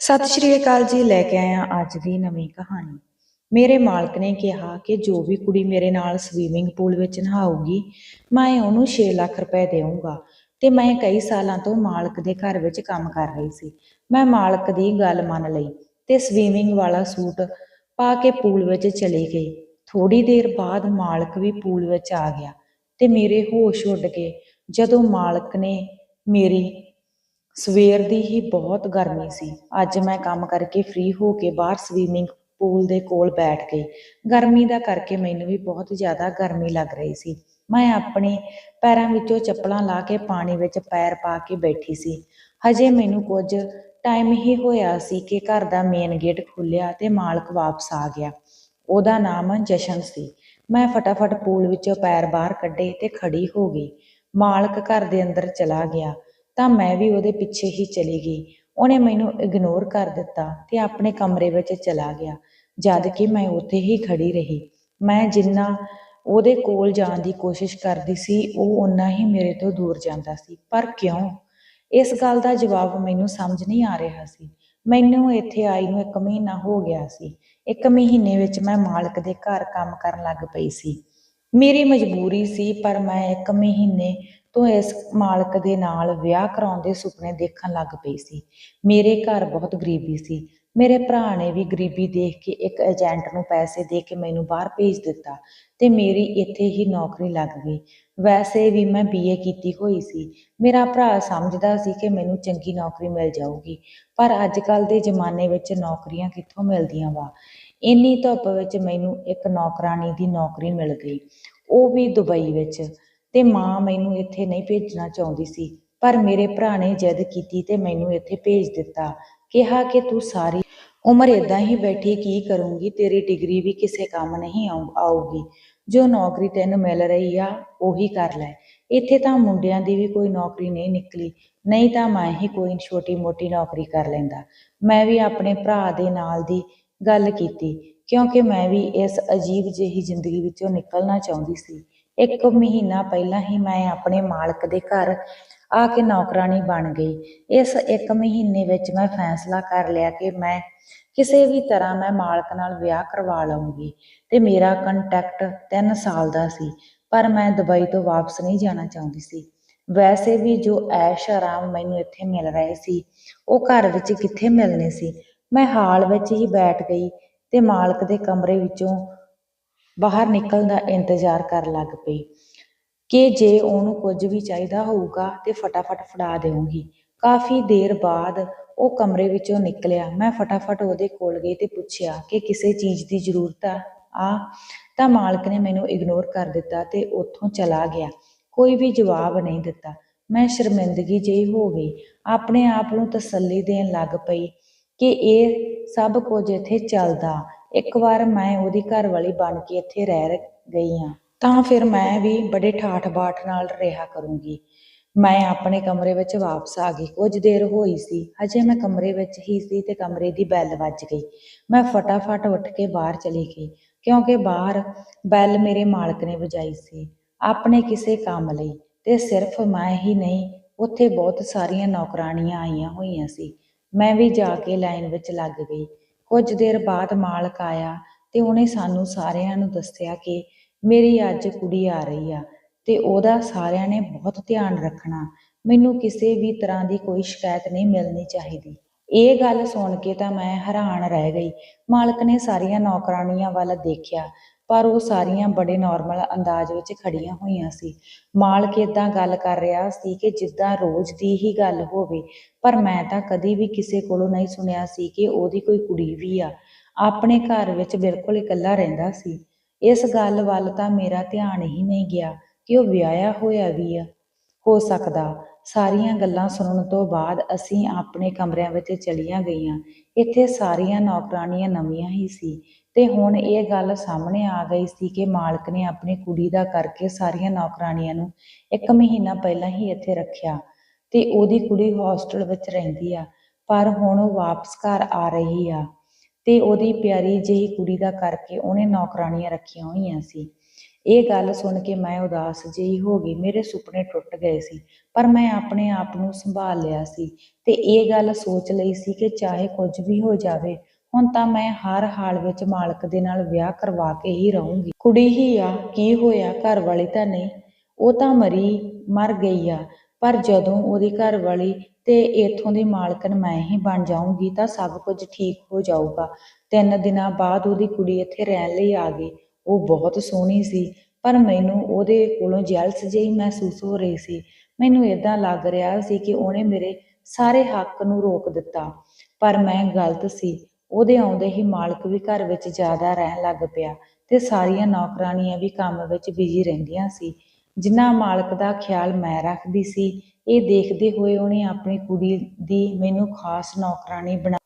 ਸਤਿ ਸ਼੍ਰੀ ਅਕਾਲ ਜੀ, ਲੈ ਕੇ ਆਇਆ ਅੱਜ ਦੀ ਨਵੀਂ ਕਹਾਣੀ। ਮੇਰੇ ਮਾਲਕ ਨੇ ਕਿਹਾ ਕਿ ਜੋ ਵੀ ਕੁੜੀ ਮੇਰੇ ਨਾਲ ਸਵੀਮਿੰਗ ਪੂਲ ਵਿੱਚ ਨਹਾਊਗੀ, ਮੈਂ ਉਹਨੂੰ 6 ਲੱਖ ਰੁਪਏ ਦੇਵਾਂਗਾ ਤੇ ਮੈਂ ਕਈ ਸਾਲਾਂ ਤੋਂ ਮਾਲਕ ਦੇ ਘਰ ਵਿੱਚ ਕੰਮ ਕਰ ਰਹੀ ਸੀ। ਮੈਂ ਮਾਲਕ ਦੀ ਗੱਲ ਮੰਨ ਲਈ ਤੇ ਸਵੀਮਿੰਗ ਵਾਲਾ ਸੂਟ ਪਾ ਕੇ ਪੂਲ ਵਿੱਚ ਚਲੀ ਗਈ ਥੋੜੀ ਦੇਰ ਬਾਅਦ ਮਾਲਕ ਵੀ ਪੂਲ ਵਿੱਚ ਆ ਗਿਆ ਤੇ ਮੇਰੇ ਹੋਸ਼ ਉੱਡ ਗਏ ਜਦੋਂ ਮਾਲਕ ਨੇ ਮੇਰੀ ਸਵੇਰ ਦੀ ਹੀ ਬਹੁਤ ਗਰਮੀ ਸੀ। ਅੱਜ ਮੈਂ ਕੰਮ ਕਰਕੇ ਫ੍ਰੀ ਹੋ ਕੇ ਬਾਹਰ ਸਵੀਮਿੰਗ ਪੂਲ ਦੇ ਕੋਲ ਬੈਠ ਗਈ। ਗਰਮੀ ਦਾ ਕਰਕੇ ਮੈਨੂੰ ਵੀ ਬਹੁਤ ਜ਼ਿਆਦਾ ਗਰਮੀ ਲੱਗ ਰਹੀ ਸੀ। ਮੈਂ ਆਪਣੇ ਪੈਰਾਂ ਵਿੱਚੋਂ ਚੱਪਲਾਂ ਲਾ ਕੇ ਪਾਣੀ ਵਿੱਚ ਪੈਰ ਪਾ ਕੇ ਬੈਠੀ ਸੀ। ਹਜੇ ਮੈਨੂੰ ਕੁਝ ਟਾਈਮ ਹੀ ਹੋਇਆ ਸੀ ਕਿ ਘਰ ਦਾ ਮੇਨ ਗੇਟ ਖੁੱਲਿਆ ਤੇ ਮਾਲਕ ਵਾਪਸ ਆ ਗਿਆ। ਉਹਦਾ ਨਾਮ ਜਸ਼ਨ ਸੀ। ਮੈਂ ਫਟਾਫਟ ਪੂਲ ਵਿੱਚੋਂ ਪੈਰ ਬਾਹਰ ਕੱਢੇ ਤੇ ਖੜੀ ਹੋ ਗਈ। ਮਾਲਕ ਘਰ ਦੇ ਅੰਦਰ ਚਲਾ ਗਿਆ। ਤਾਂ ਮੈਂ ਵੀ ਉਹਦੇ ਪਿੱਛੇ ਹੀ ਚਲੀ ਗਈ। ਉਹਨੇ ਮੈਨੂੰ ਇਗਨੋਰ ਕਰ ਦਿੱਤਾ ਤੇ ਆਪਣੇ ਕਮਰੇ ਵਿੱਚ ਚਲਾ ਗਿਆ। ਜਦ ਕਿ ਮੈਂ ਉੱਥੇ ਹੀ ਖੜੀ ਰਹੀ। ਮੈਂ ਜਿੰਨਾ ਉਹਦੇ ਕੋਲ ਜਾਣ ਦੀ ਕੋਸ਼ਿਸ਼ ਕਰਦੀ ਸੀ, ਉਹ ਓਨਾ ਹੀ ਮੇਰੇ ਤੋਂ ਦੂਰ ਜਾਂਦਾ ਸੀ। ਪਰ ਕਿਉਂ? ਇਸ ਗੱਲ ਦਾ ਜਵਾਬ ਮੈਨੂੰ ਸਮਝ ਨਹੀਂ ਆ ਰਿਹਾ ਸੀ। ਮੈਨੂੰ ਇੱਥੇ ਆਈ ਨੂੰ ਇੱਕ ਮਹੀਨਾ ਹੋ ਗਿਆ ਸੀ। ਇੱਕ ਮਹੀਨੇ ਵਿੱਚ ਮੈਂ ਮਾਲਕ ਦੇ ਘਰ ਕੰਮ ਕਰਨ ਲੱਗ ਪਈ ਸੀ। ਮੇਰੀ ਮਜਬੂਰੀ ਸੀ, ਪਰ ਮੈਂ ਇੱਕ ਮਹੀਨੇ ਤੋਂ ਇਸ ਮਾਲਕ ਦੇ ਨਾਲ ਵਿਆਹ ਕਰਾਉਣ ਦੇ ਸੁਪਨੇ ਦੇਖਣ ਲੱਗ ਪਈ ਸੀ। ਮੇਰੇ ਘਰ ਬਹੁਤ ਗਰੀਬੀ ਸੀ। ਮੇਰੇ ਭਰਾ ਨੇ ਵੀ ਗਰੀਬੀ ਦੇਖ ਕੇ ਇੱਕ ਏਜੰਟ ਨੂੰ ਪੈਸੇ ਦੇ ਕੇ ਮੈਨੂੰ ਬਾਹਰ ਭੇਜ ਦਿੱਤਾ ਤੇ ਮੇਰੀ ਇੱਥੇ ਹੀ ਨੌਕਰੀ ਲੱਗ ਗਈ। ਵੈਸੇ ਵੀ ਮੈਂ ਬੀਏ ਕੀਤੀ ਹੋਈ ਸੀ। ਮੇਰਾ ਭਰਾ ਸਮਝਦਾ ਸੀ ਕਿ ਮੈਨੂੰ ਚੰਗੀ ਨੌਕਰੀ ਮਿਲ ਜਾਊਗੀ, ਪਰ ਅੱਜ ਕੱਲ ਦੇ ਜ਼ਮਾਨੇ ਵਿੱਚ ਨੌਕਰੀਆਂ ਕਿੱਥੋਂ ਮਿਲਦੀਆਂ ਵਾ? ਇੰਨੀ ਧੁੱਪ ਵਿੱਚ ਮੈਨੂੰ ਇੱਕ ਨੌਕਰਾਨੀ ਦੀ ਨੌਕਰੀ ਮਿਲ ਗਈ। ਉਹ ਵੀ ਦੁਬਈ ਵਿੱਚ। ਤੇ ਮਾਂ ਮੈਨੂੰ ਇੱਥੇ ਨਹੀਂ ਭੇਜਣਾ ਚਾਹੁੰਦੀ ਸੀ, ਪਰ ਮੇਰੇ ਭਰਾ ਨੇ ਜਿੱਦ ਕੀਤੀ ਤੇ ਮੈਨੂੰ ਇੱਥੇ ਭੇਜ ਦਿੱਤਾ। ਕਿਹਾ ਕਿ ਤੂੰ ਸਾਰੀ ਉਮਰ ਇਦਾਂ ਹੀ ਬੈਠੀ, ਕੀ ਕਰੂੰਗੀ? ਤੇਰੀ ਡਿਗਰੀ ਵੀ ਕਿਸੇ ਕੰਮ ਨਹੀਂ ਆਉ- ਜੋ ਨੌਕਰੀ ਤੈਨੂੰ ਮਿਲ ਰਹੀ ਆ, ਉਹੀ ਕਰ ਲੈ। ਇੱਥੇ ਤਾਂ ਮੁੰਡਿਆਂ ਦੀ ਵੀ ਕੋਈ ਨੌਕਰੀ ਨਹੀਂ ਨਿਕਲੀ, ਨਹੀਂ ਤਾਂ ਮੈਂ ਹੀ ਕੋਈ ਛੋਟੀ ਮੋਟੀ ਨੌਕਰੀ ਕਰ ਲੈਂਦਾ। ਮੈਂ ਵੀ ਆਪਣੇ ਭਰਾ ਦੇ ਨਾਲ ਦੀ ਗੱਲ ਕੀਤੀ, ਕਿਉਂਕਿ ਮੈਂ ਵੀ ਇਸ ਅਜੀਬ ਜਿਹੀ ਜ਼ਿੰਦਗੀ ਵਿੱਚੋਂ ਨਿਕਲਣਾ ਚਾਹੁੰਦੀ ਸੀ। ਇੱਕ ਮਹੀਨਾ ਪਹਿਲਾਂ ਹੀ ਮੈਂ ਆਪਣੇ ਮਾਲਕ ਦੇ ਘਰ ਆ ਕੇ ਨੌਕਰਾਨੀ ਬਣ ਗਈ। ਇਸ ਇੱਕ ਮਹੀਨੇ ਵਿੱਚ ਮੈਂ ਫੈਸਲਾ ਕਰ ਲਿਆ ਕਿ ਮੈਂ ਕਿਸੇ ਵੀ ਤਰ੍ਹਾਂ ਮੈਂ ਮਾਲਕ ਨਾਲ ਵਿਆਹ ਕਰਵਾ ਲਵਾਂਗੀ ਤੇ ਮੇਰਾ ਕੰਟੈਕਟ 3 ਸਾਲ ਦਾ ਸੀ, ਪਰ ਮੈਂ ਦੁਬਈ ਤੋਂ ਵਾਪਸ ਨਹੀਂ ਜਾਣਾ ਚਾਹੁੰਦੀ ਸੀ। ਵੈਸੇ ਵੀ ਜੋ ਐਸ਼ ਆਰਾਮ ਮੈਨੂੰ ਇੱਥੇ ਮਿਲ ਰਹੇ ਸੀ, ਉਹ ਘਰ ਵਿੱਚ ਕਿੱਥੇ ਮਿਲਨੇ ਸੀ? ਮੈਂ ਹਾਲ ਵਿੱਚ ਹੀ ਬੈਠ ਗਈ ਤੇ ਮਾਲਕ ਦੇ ਕਮਰੇ ਵਿੱਚੋਂ ਬਾਹਰ ਨਿਕਲਣ ਦਾ ਇੰਤਜ਼ਾਰ ਕਰਨ ਲੱਗ ਪਈ ਕਿ ਜੇ ਉਹਨੂੰ ਕੁਝ ਵੀ ਚਾਹੀਦਾ ਹੋਊਗਾ ਤੇ ਫਟਾਫਟ ਫੜਾ ਦੇਵਾਂਗੀ ਕਾਫੀ ਦੇਰ ਬਾਅਦ ਉਹ ਕਮਰੇ ਵਿੱਚੋਂ ਨਿਕਲਿਆ। ਮੈਂ ਫਟਾਫਟ ਉਹਦੇ ਕੋਲ ਗਈ ਤੇ ਪੁੱਛਿਆ ਕਿ ਕਿਸੇ ਚੀਜ਼ ਦੀ ਜ਼ਰੂਰਤ ਆ? ਆ, ਤਾਂ ਮਾਲਕ ਨੇ ਮੈਨੂੰ ਇਗਨੋਰ ਕਰ ਦਿੱਤਾ ਤੇ ਉੱਥੋਂ ਚਲਾ ਗਿਆ। ਕੋਈ ਵੀ ਜਵਾਬ ਨਹੀਂ ਦਿੱਤਾ। ਮੈਂ ਸ਼ਰਮਿੰਦਗੀ ਜਿਹੀ ਹੋ ਗਈ। ਆਪਣੇ ਆਪ ਨੂੰ ਤਸੱਲੀ ਦੇਣ ਲੱਗ ਪਈ ਕਿ ਇਹ ਸਭ ਕੁਝ ਇੱਥੇ ਚੱਲਦਾ। ਇੱਕ ਵਾਰ ਮੈਂ ਉਹਦੀ ਘਰ ਵਾਲੀ ਬਣ ਕੇ ਇੱਥੇ ਰਹਿ ਗਈ ਹਾਂ, ਤਾਂ ਫਿਰ ਮੈਂ ਵੀ ਬੜੇ ਠਾਠ ਬਾਠ ਨਾਲ ਰਿਹਾ ਕਰੂੰਗੀ। ਮੈਂ ਆਪਣੇ ਕਮਰੇ ਵਿੱਚ ਵਾਪਸ ਆ ਗਈ, ਕੁਝ ਦੇਰ ਹੋਈ ਸੀ, ਹਜੇ ਮੈਂ ਕਮਰੇ ਵਿੱਚ ਹੀ ਸੀ ਤੇ ਕਮਰੇ ਦੀ ਬੈਲ ਵੱਜ ਗਈ। ਮੈਂ ਫਟਾਫਟ ਉੱਠ ਕੇ ਬਾਹਰ ਚਲੀ ਗਈ, ਕਿਉਂਕਿ ਬਾਹਰ ਬੈਲ ਮੇਰੇ ਮਾਲਕ ਨੇ ਵਜਾਈ ਸੀ, ਆਪਣੇ ਕਿਸੇ ਕੰਮ ਲਈ, ਤੇ ਸਿਰਫ ਮੈਂ ਹੀ ਨਹੀਂ, ਉੱਥੇ ਬਹੁਤ ਸਾਰੀਆਂ ਨੌਕਰਾਣੀਆਂ ਆਈਆਂ ਹੋਈਆਂ ਸੀ। ਮੈਂ ਵੀ ਜਾ ਕੇ ਲਾਈਨ ਵਿੱਚ ਲੱਗ ਗਈ ਕੁਝ ਦੇਰ ਬਾਅਦ ਮਾਲਕ ਆਇਆ ਤੇ ਉਹਨੇ ਸਾਨੂੰ ਸਾਰਿਆਂ ਨੂੰ ਦੱਸਿਆ ਕਿ ਮੇਰੀ ਅੱਜ ਕੁੜੀ ਆ ਰਹੀ ਆ ਤੇ ਉਹਦਾ ਸਾਰਿਆਂ ਨੇ ਬਹੁਤ ਧਿਆਨ ਰੱਖਣਾ। ਮੈਨੂੰ ਕਿਸੇ ਵੀ ਤਰ੍ਹਾਂ ਦੀ ਕੋਈ ਸ਼ਿਕਾਇਤ ਨਹੀਂ ਮਿਲਣੀ ਚਾਹੀਦੀ। ਇਹ ਗੱਲ ਸੁਣ ਕੇ ਤਾਂ ਮੈਂ ਹੈਰਾਨ ਰਹਿ ਗਈ। ਮਾਲਕ ਨੇ ਸਾਰੀਆਂ ਨੌਕਰਾਣੀਆਂ ਵੱਲ ਦੇਖਿਆ। ਪਰ ਉਹ ਸਾਰੀਆਂ ਬੜੇ ਨਾਰਮਲ ਅੰਦਾਜ਼ ਵਿੱਚ ਖੜੀਆਂ ਹੋਈਆਂ ਸੀ। ਮਾਲਕ ਇਦਾਂ ਗੱਲ ਕਰ ਰਿਹਾ ਸੀ ਕਿ ਜਿੱਦਾਂ ਰੋਜ਼ ਦੀ ਹੀ ਗੱਲ ਹੋਵੇ, ਪਰ ਮੈਂ ਤਾਂ ਕਦੀ ਵੀ ਕਿਸੇ ਕੋਲੋਂ ਨਹੀਂ ਸੁਣਿਆ ਸੀ ਕਿ ਉਹਦੀ ਕੋਈ ਕੁੜੀ ਵੀ ਆ। ਆਪਣੇ ਘਰ ਵਿੱਚ ਬਿਲਕੁਲ ਇਕੱਲਾ ਰਹਿੰਦਾ ਸੀ। ਇਸ ਗੱਲ ਵੱਲ ਤਾਂ ਮੇਰਾ ਧਿਆਨ ਹੀ ਨਹੀਂ ਗਿਆ ਕਿ ਉਹ ਵਿਆਹਿਆ ਹੋਇਆ ਵੀ ਆ। ਹੋ ਸਕਦਾ ਸਾਰੀਆਂ ਗੱਲਾਂ ਸੁਣਨ ਤੋਂ ਬਾਅਦ ਅਸੀਂ ਆਪਣੇ ਕਮਰਿਆਂ ਵਿੱਚ ਚਲੀਆਂ ਗਈਆਂ। ਇੱਥੇ ਸਾਰੀਆਂ ਨੌਕਰਾਣੀਆਂ ਨਵੀਆਂ ਹੀ ਸੀ। ਤੇ ਹੁਣ ਇਹ ਗੱਲ ਸਾਹਮਣੇ ਆ ਗਈ ਸੀ ਕਿ ਮਾਲਕ ਨੇ ਆਪਣੀ ਕੁੜੀ ਦਾ ਕਰਕੇ ਸਾਰੀਆਂ ਨੌਕਰਾਣੀਆਂ ਨੂੰ ਇੱਕ ਮਹੀਨਾ ਪਹਿਲਾਂ ਹੀ ਇੱਥੇ ਰੱਖਿਆ ਤੇ ਉਹਦੀ ਕੁੜੀ ਹੋਸਟਲ ਵਿੱਚ ਰਹਿੰਦੀ ਆ, ਪਰ ਹੁਣ ਉਹ ਵਾਪਸ ਘਰ ਆ ਰਹੀ ਆ ਤੇ ਉਹਦੀ ਪਿਆਰੀ ਜਿਹੀ ਕੁੜੀ ਦਾ ਕਰਕੇ ਉਹਨੇ ਨੌਕਰਾਣੀਆਂ ਰੱਖੀਆਂ ਹੋਈਆਂ ਸੀ। ਇਹ ਗੱਲ ਸੁਣ ਕੇ ਮੈਂ ਉਦਾਸ ਜਿਹੀ ਹੋ ਗਈ, ਮੇਰੇ ਸੁਪਨੇ ਟੁੱਟ ਗਏ ਸੀ, ਪਰ ਮੈਂ ਆਪਣੇ ਆਪ ਨੂੰ ਸੰਭਾਲ ਲਿਆ ਸੀ ਤੇ ਇਹ ਗੱਲ ਸੋਚ ਲਈ ਸੀ ਕਿ ਚਾਹੇ ਕੁਝ ਵੀ ਹੋ ਜਾਵੇ ਹੁਣ ਤਾਂ ਮੈਂ ਹਰ ਹਾਲ ਵਿੱਚ ਮਾਲਕ ਦੇ ਨਾਲ ਵਿਆਹ ਕਰਵਾ ਕੇ ਹੀ ਰਹੂੰਗੀ। ਕੁੜੀ ਹੀ ਆ, ਕੀ ਹੋਇਆ? ਘਰ ਵਾਲੀ ਤਾਂ ਨਹੀਂ। ਉਹ ਤਾਂ ਮਰੀ, ਮਰ ਗਈ ਆ। ਪਰ ਜਦੋਂ ਉਹਦੀ ਘਰ ਵਾਲੀ ਤੇ ਇੱਥੋਂ ਦੀ ਮਾਲਕਣ ਮੈਂ ਹੀ ਬਣ ਜਾਊਂਗੀ ਤਾਂ ਸਭ ਕੁਝ ਠੀਕ ਹੋ ਜਾਊਗਾ। ਤਿੰਨ ਦਿਨਾਂ ਬਾਅਦ ਉਹਦੀ ਕੁੜੀ ਇੱਥੇ ਰਹਿਣ ਲਈ ਆ ਗਈ। ਉਹ ਬਹੁਤ ਸੋਹਣੀ ਸੀ, ਪਰ ਮੈਨੂੰ ਉਹਦੇ ਕੋਲੋਂ ਜੈਲਸ ਜਿਹੀ ਮਹਿਸੂਸ ਹੋ ਰਹੀ ਸੀ। ਮੈਨੂੰ ਇਦਾਂ ਲੱਗ ਰਿਹਾ ਸੀ ਕਿ ਉਹਨੇ ਮੇਰੇ ਸਾਰੇ ਹੱਕ ਨੂੰ ਰੋਕ ਦਿੱਤਾ। ਪਰ ਮੈਂ ਗਲਤ ਸੀ। ਉਹਦੇ ਆਉਂਦੇ ਹੀ ਮਾਲਕ ਵੀ ਘਰ ਵਿੱਚ ਜ਼ਿਆਦਾ ਰਹਿਣ ਲੱਗ ਪਿਆ ਤੇ ਸਾਰੀਆਂ ਨੌਕਰਾਣੀਆਂ ਵੀ ਕੰਮ ਵਿੱਚ ਬਿਜ਼ੀ ਰਹਿੰਦੀਆਂ ਸੀ। ਜਿੰਨਾ ਮਾਲਕ ਦਾ ਖਿਆਲ ਮੈਂ ਰੱਖਦੀ ਸੀ, ਇਹ ਦੇਖਦੇ ਹੋਏ ਉਹਨੇ ਆਪਣੀ ਕੁੜੀ ਦੀ ਮੈਨੂੰ ਖਾਸ ਨੌਕਰਾਨੀ ਬਣਾ